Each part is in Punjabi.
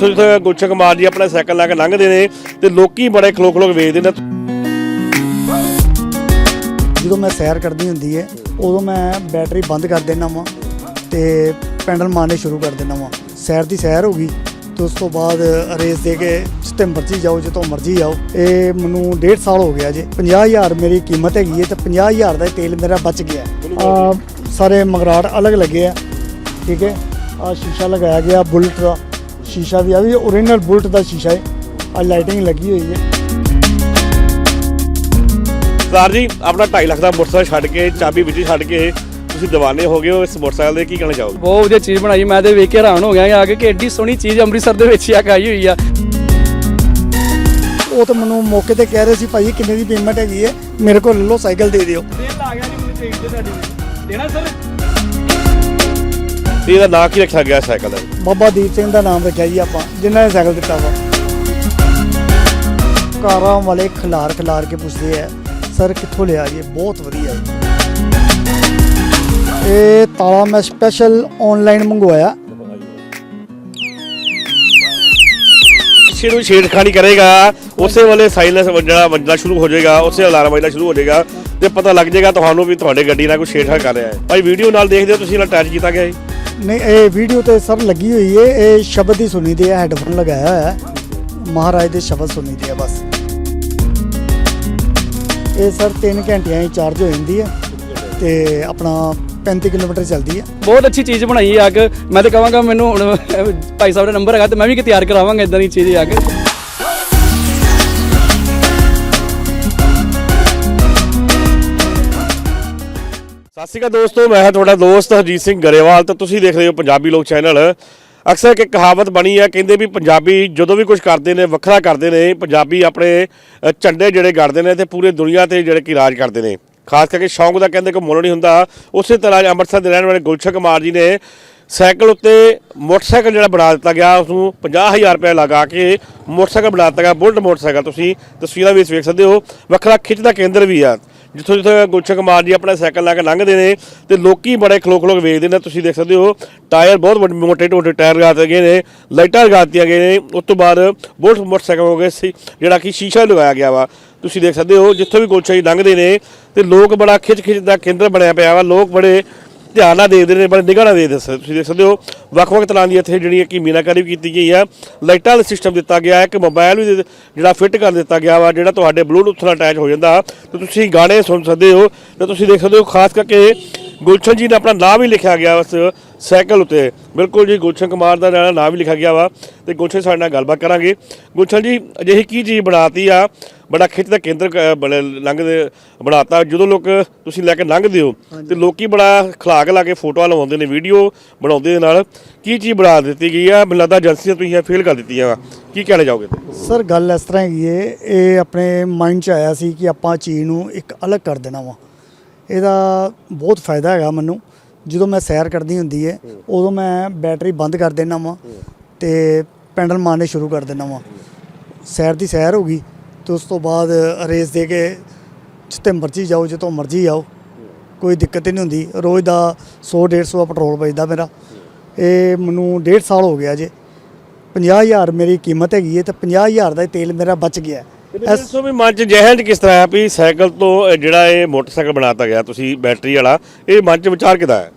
ਜਿੱਥੋਂ ਜਿੱਥੋਂ ਗੁਲਸ਼ਨ ਕੁਮਾਰ ਜੀ ਆਪਣਾ ਸਾਈਕਲ ਲਾ ਕੇ ਲੰਘਦੇ ਨੇ ਤੇ ਲੋਕੀ ਬੜੇ ਖਲੋ ਖਲੋ ਕੇ ਵੇਖਦੇ ਨੇ। ਜਦੋਂ ਮੈਂ ਸੈਰ ਕਰਦੀ ਹੁੰਦੀ ਹੈ ਉਦੋਂ ਮੈਂ ਬੈਟਰੀ ਬੰਦ ਕਰ ਦਿੰਦਾ ਵਾਂ ਤੇ ਪੈਡਲ ਮਾਰਨੇ ਸ਼ੁਰੂ ਕਰ ਦਿੰਦਾ ਵਾਂ। ਸੈਰ ਦੀ ਸੈਰ ਹੋ ਗਈ, ਤੇ ਉਸ ਤੋਂ ਬਾਅਦ ਰੇਸ ਦੇ ਕੇ ਜਿੱਥੇ ਮਰਜ਼ੀ ਜਾਓ, ਜਿੱਥੋਂ ਮਰਜ਼ੀ ਜਾਓ ਇਹ ਮੈਨੂੰ 1.5 ਸਾਲ ਹੋ ਗਿਆ ਜੇ। 50000 ਮੇਰੀ ਕੀਮਤ ਹੈਗੀ ਹੈ ਤੇ 50000 ਦਾ ਤੇਲ ਮੇਰਾ ਬਚ ਗਿਆ। ਆ ਸਾਰੇ ਮਗਰਾਟ ਅਲੱਗ ਲੱਗੇ ਆ, ਠੀਕ ਹੈ ਆ ਸ਼ੀਸ਼ਾ ਲਗਾਇਆ ਗਿਆ ਬੁਲਟ ਦਾ। ਸ਼ੀਸ਼ਾ ਵੀ ਆ ਵੀ ਓਰੀਜਨਲ ਬੁਲਟ ਦਾ ਸ਼ੀਸ਼ਾ ਹੈ। ਆ ਲਾਈਟਿੰਗ ਲੱਗੀ ਹੋਈ ਹੈ। ਸਰਦਾਰ ਜੀ ਆਪਣਾ 2.5 ਲੱਖ ਦਾ ਮੋਟਰਸਾਈਕਲ ਛੱਡ ਕੇ ਚਾਬੀ ਵਿੱਚ ਹੀ ਛੱਡ ਕੇ ਤੁਸੀਂ دیਵਾਨੇ ਹੋ ਗਏ ਹੋ ਇਸ ਮੋਟਰਸਾਈਕਲ ਦੇ ਕੀ ਕਹਿਣਾ ਚਾਹੋਗੇ? ਬਹੁਤ ਵਧੀਆ ਚੀਜ਼ ਬਣਾਈ ਮੈਂ ਤੇ ਵੇਖ ਕੇ ਹੈਰਾਨ ਹੋ ਗਿਆ ਕਿ ਆ ਕੇ ਕਿ ਐਡੀ ਸੋਹਣੀ ਚੀਜ਼ ਅੰਮ੍ਰਿਤਸਰ ਦੇ ਵਿੱਚ ਆ ਕੇ ਆਈ ਹੋਈ ਆ। ਉਹ ਤਾਂ ਮੈਨੂੰ ਮੌਕੇ ਤੇ ਕਹਿ ਰਹੇ ਸੀ ਭਾਈ ਕਿੰਨੇ ਦੀ ਪੇਮੈਂਟ ਹੈਗੀ ਹੈ? ਮੇਰੇ ਕੋਲ ਲੈ ਲਓ ਸਾਈਕਲ ਦੇ ਦਿਓ। ਤੇਲ ਆ ਗਿਆ ਜੀ ਮੈਨੂੰ ਚਾਹੀਦੀ ਤੁਹਾਡੀ। ਦੇਣਾ ਸਰ? ਤੇ ਇਹਦਾ ਨਾਂ ਕੀ ਰੱਖਿਆ ਗਿਆ ਸਾਈਕਲ ਦਾ? ਬਾਬਾ ਦੀਪ ਸਿੰਘ ਦਾ ਨਾਮ ਰੱਖਿਆ ਜੀ ਆਪਾਂ ਜਿਨ੍ਹਾਂ ਨੇ ਸਾਈਕਲ ਦਿੱਤਾ ਵਾ। ਕਾਰਾਂ ਵਾਲੇ ਖਿਲਾਰ ਖਿਲਾਰ ਕੇ ਪੁੱਛਦੇ ਆ ਸਰ ਕਿੱਥੋਂ ਲਿਆ ਜੀ? ਬਹੁਤ ਵਧੀਆ ਜੀ। ਇਹ ਤਾਲਾ ਮੈਂ ਸਪੈਸ਼ਲ ਆਨਲਾਈਨ ਮੰਗਵਾਇਆ। ਕਿਸੇ ਨੂੰ ਛੇੜਖਾਨੀ ਕਰੇਗਾ ਉਸੇ ਵੇਲੇ ਸਾਇਲੈਂਸ ਵੱਜਣਾ ਵੱਜਣਾ ਸ਼ੁਰੂ ਹੋ ਜਾਏਗਾ ਉਸੇ ਅਲਾਰਮ ਵੱਜਣਾ ਸ਼ੁਰੂ ਹੋ ਜਾਏਗਾ ਤੇ ਪਤਾ ਲੱਗ ਜਾਏਗਾ ਤੁਹਾਨੂੰ ਵੀ ਤੁਹਾਡੇ ਗੱਡੀ ਨਾਲ ਕੋਈ ਛੇੜਖਾਨੀ ਕਰ ਰਿਹਾ ਹੈ। ਭਾਈ ਵੀਡੀਓ ਨਾਲ ਦੇਖਦੇ ਹੋ ਤੁਸੀਂ ਨਾਲ ਅਟੈਚ ਕੀਤਾ ਗਿਆ ਹੈ ਨਹੀਂ, ਇਹ ਵੀਡੀਓ ਤੇ ਸਰ ਲੱਗੀ ਹੋਈ ਹੈ ਇਹ ਸ਼ਬਦ ਹੀ ਸੁਣੀ ਦੇ ਆ ਹੈੱਡਫੋਨ ਲਗਾਇਆ ਹੋਇਆ ਹੈ। ਮਹਾਰਾਜ ਦੇ ਸ਼ਬਦ ਸੁਣੀ ਦੇ ਆ ਬਸ। ਇਹ ਸਰ 3 ਘੰਟਿਆਂ ਹੀ ਚਾਰਜ ਹੋ ਜਾਂਦੀ ਹੈ ਤੇ ਆਪਣਾ 35 ਕਿਲੋਮੀਟਰ ਚੱਲਦੀ ਹੈ ਬਹੁਤ ਅੱਛੀ ਚੀਜ਼ ਬਣਾਈ ਹੈ ਅੱਗ। ਮੈਂ ਤਾਂ ਕਹਾਂਗਾ, ਮੈਨੂੰ ਹੁਣ ਭਾਈ ਸਾਹਿਬ ਦਾ ਨੰਬਰ ਹੈਗਾ ਤੇ ਮੈਂ ਵੀ ਕਿ ਤਿਆਰ ਕਰਾਵਾਂਗਾ ਇਦਾਂ ਦੀ ਚੀਜ਼ ਅੱਗ ਸਤਿ ਸ਼੍ਰੀ ਅਕਾਲ ਦੋਸਤੋ ਮੈਂ ਹਾਂ ਤੁਹਾਡਾ ਦੋਸਤ ਹਰਜੀਤ ਸਿੰਘ ਗਰੇਵਾਲ ਤੇ ਤੁਸੀਂ ਦੇਖ ਰਹੇ ਹੋ ਪੰਜਾਬੀ ਲੋਕ ਚੈਨਲ। ਅਕਸਰ ਇੱਕ ਕਹਾਵਤ ਬਣੀ ਹੈ ਕਹਿੰਦੇ ਵੀ ਪੰਜਾਬੀ ਜਦੋਂ ਵੀ ਕੁਝ ਕਰਦੇ ਨੇ ਵੱਖਰਾ ਕਰਦੇ ਨੇ ਪੰਜਾਬੀ ਆਪਣੇ ਅ, ਝੰਡੇ ਜਿਹੜੇ ਗੜਦੇ ਨੇ ਤੇ ਪੂਰੇ ਦੁਨੀਆ ਤੇ ਜਿਹੜੇ ਕਿ ਰਾਜ ਕਰਦੇ ਨੇ। ਖਾਸ ਕਰਕੇ ਸ਼ੌਂਕ ਦਾ ਕਹਿੰਦੇ ਕੋਈ ਮੁੱਲ ਨਹੀਂ ਹੁੰਦਾ। ਉਸੇ ਤਰ੍ਹਾਂ ਅੱਜ ਅੰਮ੍ਰਿਤਸਰ ਦੇ ਰਹਿਣ ਵਾਲੇ ਗੁਲਸ਼ਨ ਕੁਮਾਰ ਜੀ ਨੇ ਸਾਈਕਲ ਉੱਤੇ ਮੋਟਰਸਾਈਕਲ ਜਿਹੜਾ ਬਣਾ ਦਿੱਤਾ ਗਿਆ ਉਸ ਨੂੰ 50000 ਰੁਪਏ ਲਗਾ ਕੇ ਮੋਟਰਸਾਈਕਲ ਬਣਾ ਦਿੱਤਾ ਗਿਆ ਬੁਲਟ ਮੋਟਰਸਾਈਕਲ। ਤੁਸੀਂ ਤਸਵੀਰਾਂ ਵਿੱਚ ਵੇਖ ਸਕਦੇ ਹੋ। ਵੱਖਰਾ ਖਿੱਚ ਦਾ ਕੇਂਦਰ ਵੀ ਆ। ਜਿੱਥੋਂ ਜਿੱਥੋਂ ਗੁਲਸ਼ਨ ਕੁਮਾਰ ਜੀ ਆਪਣਾ ਸਾਈਕਲ ਲਾ ਕੇ ਲੰਘਦੇ ਨੇ ਤੇ ਲੋਕੀ ਬੜੇ ਖਲੋ ਖਲੋ ਕੇ ਵੇਖਦੇ ਨੇ, ਤੁਸੀਂ ਦੇਖ ਸਕਦੇ ਹੋ। ਟਾਇਰ ਬਹੁਤ ਵੱਡੇ, ਮੋਟੇ ਟੋਟੇ ਟਾਇਰ ਲਗਾ ਦਿੱਤੇ ਗਏ ਨੇ, ਲਾਈਟਾਂ ਲਗਾ ਦਿੱਤੀਆਂ ਗਏ ਨੇ। ਉਸ ਤੋਂ ਬਾਅਦ ਬੁਲਟ ਮੋਟਰਸਾਈਕਲ ਹੋ ਗਏ ਸੀ, ਜਿਹੜਾ ਕਿ ਸ਼ੀਸ਼ਾ ਲਗਾਇਆ ਗਿਆ ਵਾ। ਤੁਸੀਂ ਦੇਖ ਸਕਦੇ ਹੋ, ਜਿੱਥੋਂ ਵੀ ਗੁਲਸ਼ਨ ਜੀ ਲੰਘਦੇ ਨੇ ਤੇ ਲੋਕ ਬੜਾ ਖਿੱਚ ਖਿੱਚ ਦਾ ਕੇਂਦਰ ਬਣਿਆ ਪਿਆ ਵਾ। ਲੋਕ ਬੜੇ ਧਿਆਨ ਨਾਲ ਦੇਖਦੇ ਨੇ ਬੜੇ ਨਿਗਾਹ ਨਾਲ ਦੇਖਦੇ ਸ- ਤੁਸੀਂ ਦੇਖ ਸਕਦੇ ਹੋ। ਵੱਖ ਵੱਖ ਤਰ੍ਹਾਂ ਦੀ ਇੱਥੇ ਜਿਹੜੀ ਕਿ ਮੀਨਾਕਾਰੀ ਕੀਤੀ ਗਈ ਹੈ। ਲਾਈਟਾਂ ਦਾ ਸਿਸਟਮ ਦਿੱਤਾ ਗਿਆ ਹੈ ਕਿ ਮੋਬਾਈਲ ਵੀ ਜਿਹੜਾ ਫਿੱਟ ਕਰ ਦਿੱਤਾ ਗਿਆ ਵਾ, ਜਿਹੜਾ ਤੁਹਾਡੇ ਬਲੂਟੁੱਥ ਨਾਲ ਅਟੈਚ ਹੋ ਜਾਂਦਾ। ਤੇ ਤੁਸੀਂ ਗਾਣੇ ਸੁਣ ਸਕਦੇ ਹੋ, ਤੇ ਤੁਸੀਂ ਦੇਖ ਸਕਦੇ ਹੋ, ਖਾਸ ਕਰਕੇ ਗੁਲਸ਼ਨ ਜੀ ਨੇ ਆਪਣਾ ਨਾਮ ਵੀ ਲਿਖਿਆ ਗਿਆ ਉਸ ਸਾਈਕਲ ਉੱਤੇ। ਬਿਲਕੁਲ ਜੀ ਗੁਲਸ਼ਨ ਕੁਮਾਰ ਦਾ ਜਿਹੜਾ ਨਾਮ ਵੀ ਲਿਖਿਆ ਗਿਆ ਵਾ ਤੇ ਗੁਲਸ਼ਨ ਸਾਡੇ ਨਾਲ ਗੱਲਬਾਤ ਕਰਾਂਗੇ। ਗੁਲਸ਼ਨ ਜੀ ਅਜਿਹੀ ਕੀ ਚੀਜ਼ ਬਣਾਤੀ ਆ? ਬੜਾ ਖਿੱਚ ਦਾ ਕੇਂਦਰ ਬਣੇ ਲੰਘਦੇ ਬਣਾਤਾ। ਜਦੋਂ ਲੋਕ ਤੁਸੀਂ ਲੈ ਕੇ ਲੰਘਦੇ ਹੋ ਤੇ ਲੋਕੀ ਬੜਾ ਖਲਾਕ ਲਾ ਕੇ ਫੋਟੋਆਂ ਲਵਾਉਂਦੇ ਨੇ ਵੀਡੀਓ ਬਣਾਉਂਦੇ ਦੇ ਨਾਲ। ਕੀ ਚੀਜ਼ ਬਣਾ ਦਿੱਤੀ ਗਈ ਆ? ਮੈਨੂੰ ਲੱਗਦਾ ਏਜੰਸੀਆਂ ਤੁਸੀਂ ਫੇਲ ਕਰ ਦਿੱਤੀਆਂ ਵਾ। ਕੀ ਕਹਿਣਾ ਚਾਹੋਗੇ? ਸਰ ਗੱਲ ਇਸ ਤਰ੍ਹਾਂ ਹੈਗੀ ਹੈ ਇਹ ਆਪਣੇ ਮਾਈਂਡ 'ਚ ਆਇਆ ਸੀ ਕਿ ਆਪਾਂ ਚੀਜ਼ ਨੂੰ ਇੱਕ ਅਲੱਗ ਕਰ ਦੇਣਾ ਵਾ। ਇਹਦਾ ਬਹੁਤ ਫਾਇਦਾ ਹੈਗਾ ਮੈਨੂੰ। ਜਦੋਂ ਮੈਂ ਸੈਰ ਕਰਦੀ ਹੁੰਦੀ ਹੈ ਉਦੋਂ ਮੈਂ ਬੈਟਰੀ ਬੰਦ ਕਰ ਦੇਣਾ ਵਾਂ ਤੇ ਪੈਡਲ ਮਾਰਨੇ ਸ਼ੁਰੂ ਕਰ ਦੇਣਾ ਵਾਂ। ਸੈਰ ਦੀ ਸੈਰ ਹੋ ਗਈ ਤੇ ਉਸ ਤੋਂ ਬਾਅਦ ਰੇਸ ਦੇ ਕੇ ਜਿੱਥੇ ਮਰਜ਼ੀ ਜਾਓ, ਜਿੱਥੋਂ ਮਰਜ਼ੀ ਆਓ, ਕੋਈ ਦਿੱਕਤ ਨਹੀਂ ਹੁੰਦੀ। ਰੋਜ਼ ਦਾ 100 150 ਪੈਟਰੋਲ ਬਚਦਾ ਮੇਰਾ। ਇਹ ਮੈਨੂੰ 1.5 ਸਾਲ ਹੋ ਗਿਆ ਜੇ। 50000 ਮੇਰੀ ਕੀਮਤ ਹੈਗੀ ਹੈ ਤੇ 50000 ਦਾ ਹੀ ਤੇਲ ਮੇਰਾ ਬਚ ਗਿਆ। ਇਸ ਤੋਂ ਵੀ ਮਨ ਚ ਜਹਿਨ ਚ ਕਿਸ ਤਰ੍ਹਾਂ ਆ ਵੀ ਸਾਈਕਲ ਤੋਂ ਇਹ ਜਿਹੜਾ ਇਹ ਮੋਟਰਸਾਈਕਲ ਬਣਾਤਾ ਗਿਆ ਤੁਸੀਂ ਬੈਟਰੀ ਵਾਲਾ ਇਹ ਮਨ ਚ ਵਿਚਾਰ ਕਿਦਾ ਹੈ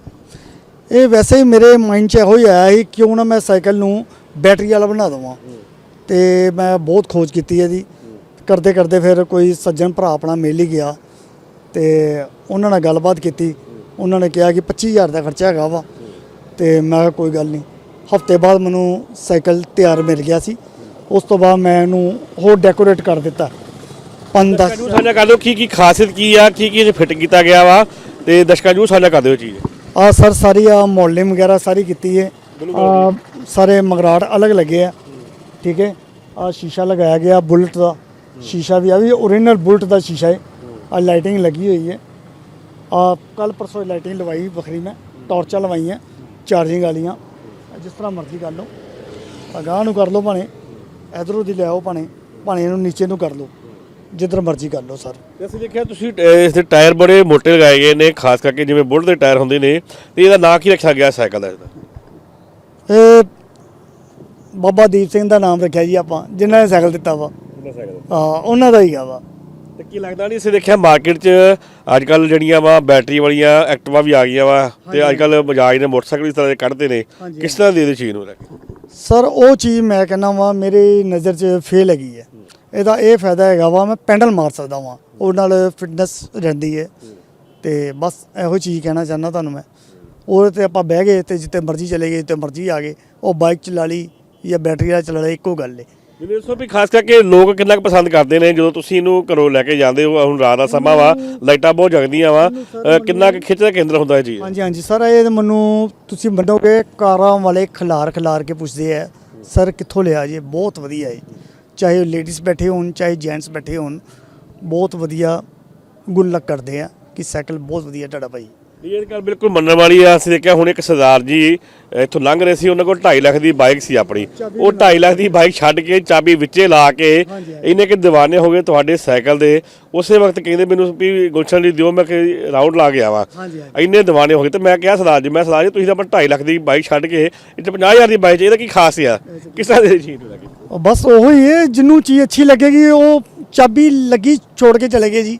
ਇਹ ਵੈਸੇ ਹੀ ਮੇਰੇ ਮਾਈਂਡ 'ਚ ਇਹੋ ਹੀ ਆਇਆ ਸੀ ਕਿਉਂ ਨਾ ਮੈਂ ਸਾਈਕਲ ਨੂੰ ਬੈਟਰੀ ਵਾਲਾ ਬਣਾ ਦਵਾਂ। ਤੇ ਮੈਂ ਬਹੁਤ ਖੋਜ ਕੀਤੀ ਹੈ ਜੀ ਕਰਦੇ ਕਰਦੇ ਫਿਰ ਕੋਈ ਸੱਜਣ ਭਰਾ ਆਪਣਾ ਮਿਲ ਹੀ ਗਿਆ। ਤੇ ਉਹਨਾਂ ਨਾਲ ਗੱਲਬਾਤ ਕੀਤੀ। ਉਹਨਾਂ ਨੇ ਕਿਹਾ ਕਿ 25000 ਦਾ ਖਰਚਾ ਹੈਗਾ ਵਾ। ਤੇ ਮੈਂ ਕਿਹਾ ਕੋਈ ਗੱਲ ਨਹੀਂ। ਹਫ਼ਤੇ ਬਾਅਦ ਮੈਨੂੰ ਸਾਈਕਲ ਤਿਆਰ ਮਿਲ ਗਿਆ ਸੀ। ਉਸ ਤੋਂ ਬਾਅਦ ਮੈਂ ਇਹਨੂੰ ਹੋਰ ਡੈਕੋਰੇਟ ਕਰ ਦਿੱਤਾ। 5 10 ਦਰਸ਼ਕਾਂ ਨੂੰ ਸਾਂਝਾ ਕਰ ਦਿਓ ਕੀ ਕੀ ਖਾਸੀਅਤ ਕੀ ਆ ਕੀ ਕੀ ਇਹ ਫਿੱਟ ਕੀਤਾ ਗਿਆ ਵਾ ਤੇ ਦਰਸ਼ਕਾਂ ਨੂੰ ਸਾਂਝਾ ਕਰ ਦਿਓ ਚੀਜ਼। ਆ ਸਰ ਸਾਰੀ ਆ ਮੋਡਲਿੰਗ ਵਗੈਰਾ ਸਾਰੀ ਕੀਤੀ ਹੈ ਆ ਸਾਰੇ ਮਗਰਾਟ ਅਲੱਗ ਲੱਗੇ ਆ ਠੀਕ ਹੈ ਆ ਸ਼ੀਸ਼ਾ ਲਗਾਇਆ ਗਿਆ ਬੁਲਟ ਦਾ। ਸ਼ੀਸ਼ਾ ਵੀ ਆ ਵੀ ਓਰੀਜਨਲ ਬੁਲਟ ਦਾ ਸ਼ੀਸ਼ਾ ਹੈ ਆ ਲਾਈਟਿੰਗ ਲੱਗੀ ਹੋਈ ਹੈ ਆ ਕੱਲ ਪਰਸੋਂ ਲਾਈਟਿੰਗ ਲਵਾਈ ਵੱਖਰੀ ਮੈਂ ਟਾਰਚਾਂ ਲਵਾਈਆਂ ਚਾਰਜਿੰਗ ਵਾਲੀਆਂ। ਜਿਸ ਤਰ੍ਹਾਂ ਮਰਜ਼ੀ ਕਰ ਲਓ। ਅਗਾਹ ਨੂੰ ਕਰ ਲਓ ਭਾਣੇ ਇਧਰੋਂ ਦੀ ਲਿਆਓ ਭਾਣੇ ਭਾਣੇ ਨੂੰ ਨੀਚੇ ਨੂੰ ਕਰ ਲਓ। ਜਿੱਧਰ ਮਰਜ਼ੀ ਕਰ ਲਓ ਸਰ। ਅਸੀਂ ਦੇਖਿਆ ਤੁਸੀਂ ਇਸ ਦੇ ਟਾਇਰ ਬੜੇ ਮੋਟੇ ਲਗਾਏ ਗਏ ਨੇ ਖਾਸ ਕਰਕੇ ਜਿਵੇਂ ਬੁਲਟ ਦੇ ਟਾਇਰ ਹੁੰਦੇ ਨੇ ਤੇ ਇਹਦਾ ਨਾਂ ਕੀ ਰੱਖਿਆ ਗਿਆ ਸਾਈਕਲ ਦਾ ਇਹਦਾ? ਇਹ ਬਾਬਾ ਦੀਪ ਸਿੰਘ ਦਾ ਨਾਮ ਰੱਖਿਆ ਜੀ ਆਪਾਂ ਜਿਨ੍ਹਾਂ ਨੇ ਸਾਈਕਲ ਦਿੱਤਾ ਵਾ। ਹਾਂ ਉਹਨਾਂ ਦਾ ਹੀ ਆ ਵਾ। ਤੇ ਕੀ ਲੱਗਦਾ ਨਹੀਂ ਅਸੀਂ ਦੇਖਿਆ ਮਾਰਕੀਟ 'ਚ ਅੱਜ ਕੱਲ ਜਿਹੜੀਆਂ ਵਾ ਬੈਟਰੀ ਵਾਲੀਆਂ ਐਕਟਿਵਾ ਵੀ ਆ ਗਈਆਂ ਵਾ ਤੇ ਅੱਜ ਕੱਲ ਬਜਾਜ ਨੇ ਮੋਟਰਸਾਈਕਲ ਇਸ ਤਰ੍ਹਾਂ ਦੇ ਕੱਢਦੇ ਨੇ। ਕਿਸ ਤਰ੍ਹਾਂ ਦੀ ਇਹਦੀ ਚੀਜ਼ ਨੂੰ ਲੈ ਕੇ? ਸਰ ਉਹ ਚੀਜ਼ ਮੈਂ ਕਹਿੰਦਾ ਵਾਂ ਮੇਰੀ ਨਜ਼ਰ 'ਚ ਫੇਲ ਹੈਗੀ ਹੈ। ਇਹਦਾ ਇਹ ਫਾਇਦਾ ਹੈਗਾ ਵਾ ਮੈਂ ਪੈਂਡਲ ਮਾਰ ਸਕਦਾ ਵਾਂ। ਉਹ ਨਾਲ ਫਿਟਨੈਸ ਰਹਿੰਦੀ ਹੈ। ਤੇ ਬਸ ਇਹੋ ਚੀਜ਼ ਕਹਿਣਾ ਚਾਹੁੰਦਾ ਤੁਹਾਨੂੰ ਮੈਂ। ਉਹਦੇ ਤੇ ਆਪਾਂ ਬਹਿ ਗਏ ਤੇ ਜਿੱਤੇ ਮਰਜ਼ੀ ਚਲੇ ਗਏ ਜਿੱਤੇ ਮਰਜ਼ੀ ਆ ਗਏ ਉਹ ਬਾਈਕ ਚਲਾ ਲਈ ਜਾਂ ਬੈਟਰੀ ਵਾਲਾ ਚਲਾ ਲਈ ਇੱਕੋ ਗੱਲ ਹੈ। ਮੈਨੂੰ ਦੱਸੋ ਵੀ ਖਾਸ ਕਰਕੇ ਲੋਕ ਕਿੰਨਾ ਕੁ ਪਸੰਦ ਕਰਦੇ ਨੇ ਜਦੋਂ ਤੁਸੀਂ ਇਹਨੂੰ ਘਰੋਂ ਲੈ ਕੇ ਜਾਂਦੇ ਹੋ ਹੁਣ ਰਾਤ ਦਾ ਸਮਾਂ ਵਾ ਲਾਈਟਾਂ ਬਹੁਤ ਜਗਦੀਆਂ ਵਾ ਅ, ਕਿੰਨਾ ਕੁ ਖਿੱਚ ਦਾ ਕੇਂਦਰ ਹੁੰਦਾ ਇਹ ਚੀਜ਼? ਹਾਂਜੀ ਹਾਂਜੀ ਸਰ ਇਹ ਮੈਨੂੰ ਤੁਸੀਂ ਮੰਨੋਗੇ ਕਾਰਾਂ ਵਾਲੇ ਖਿਲਾਰ ਖਿਲਾਰ ਕੇ ਪੁੱਛਦੇ ਆ ਸਰ ਕਿੱਥੋਂ ਲਿਆ ਜੀ ਬਹੁਤ ਵਧੀਆ ਹੈ ਚਾਹੇ ਲੇਡੀਜ਼ ਬੈਠੇ ਹੋਣ ਚਾਹੇ ਜੈਂਟਸ ਬੈਠੇ ਹੋਣ ਬਹੁਤ ਵਧੀਆ ਗੁੱਡ ਲੱਕ ਕਰਦੇ ਆ ਕਿ ਸਾਈਕਲ ਬਹੁਤ ਵਧੀਆ ਤੁਹਾਡਾ ਭਾਈ। ਨਹੀਂ ਇਹ ਗੱਲ ਬਿਲਕੁਲ ਮੰਨਣ ਵਾਲੀ ਆ। ਅਸੀਂ ਦੇਖਿਆ ਹੁਣ ਇੱਕ ਸਰਦਾਰ ਜੀ ਇੱਥੋਂ ਲੰਘ ਰਹੇ ਸੀ ਉਹਨਾਂ ਕੋਲ 2.5 ਲੱਖ ਦੀ ਬਾਈਕ ਸੀ ਆਪਣੀ। ਉਹ 2.5 ਲੱਖ ਦੀ ਬਾਈਕ ਛੱਡ ਕੇ ਚਾਬੀ ਵਿੱਚੇ ਲਾ ਕੇ ਇਹਨੇ ਕਿ دیਵਾਨੇ ਹੋ ਗਏ ਤੁਹਾਡੇ ਸਾਈਕਲ ਦੇ। ਉਸੇ ਵਕਤ ਕਹਿੰਦੇ ਮੈਨੂੰ ਵੀ ਗੁਲਸ਼ਨ ਲਈ ਦਿਓ ਮੈਂ ਕਿ ਰਾਊਂਡ ਲਾ ਗਿਆ ਵਾ ਇੰਨੇ دیਵਾਨੇ ਹੋ ਗਏ ਤੇ ਮੈਂ ਕਿਹਾ ਸਰਦਾਰ ਜੀ ਮੈਂ ਸਰਦਾਰ ਜੀ ਤੁਸੀਂ ਤਾਂ ਆਪਣਾ 2.5 ਲੱਖ ਦੀ ਬਾਈਕ ਛੱਡ ਕੇ ਇੱਥੇ 50000 ਦੀ ਬਾਈਕ ਇਹਦਾ ਕੀ ਖਾਸ ਆ? ਕਿਸ ਤਰ੍ਹਾਂ ਦੀ ਚੀਜ਼ ਬਸ ਉਹੋ ਹੀ ਹੈ ਜਿੰਨੂੰ ਚੀਜ਼ ਅੱਛੀ ਲੱਗੇਗੀ ਉਹ ਚਾਬੀ ਲੱਗੀ ਛੋੜ ਕੇ ਚਲੇ ਗਏ ਜੀ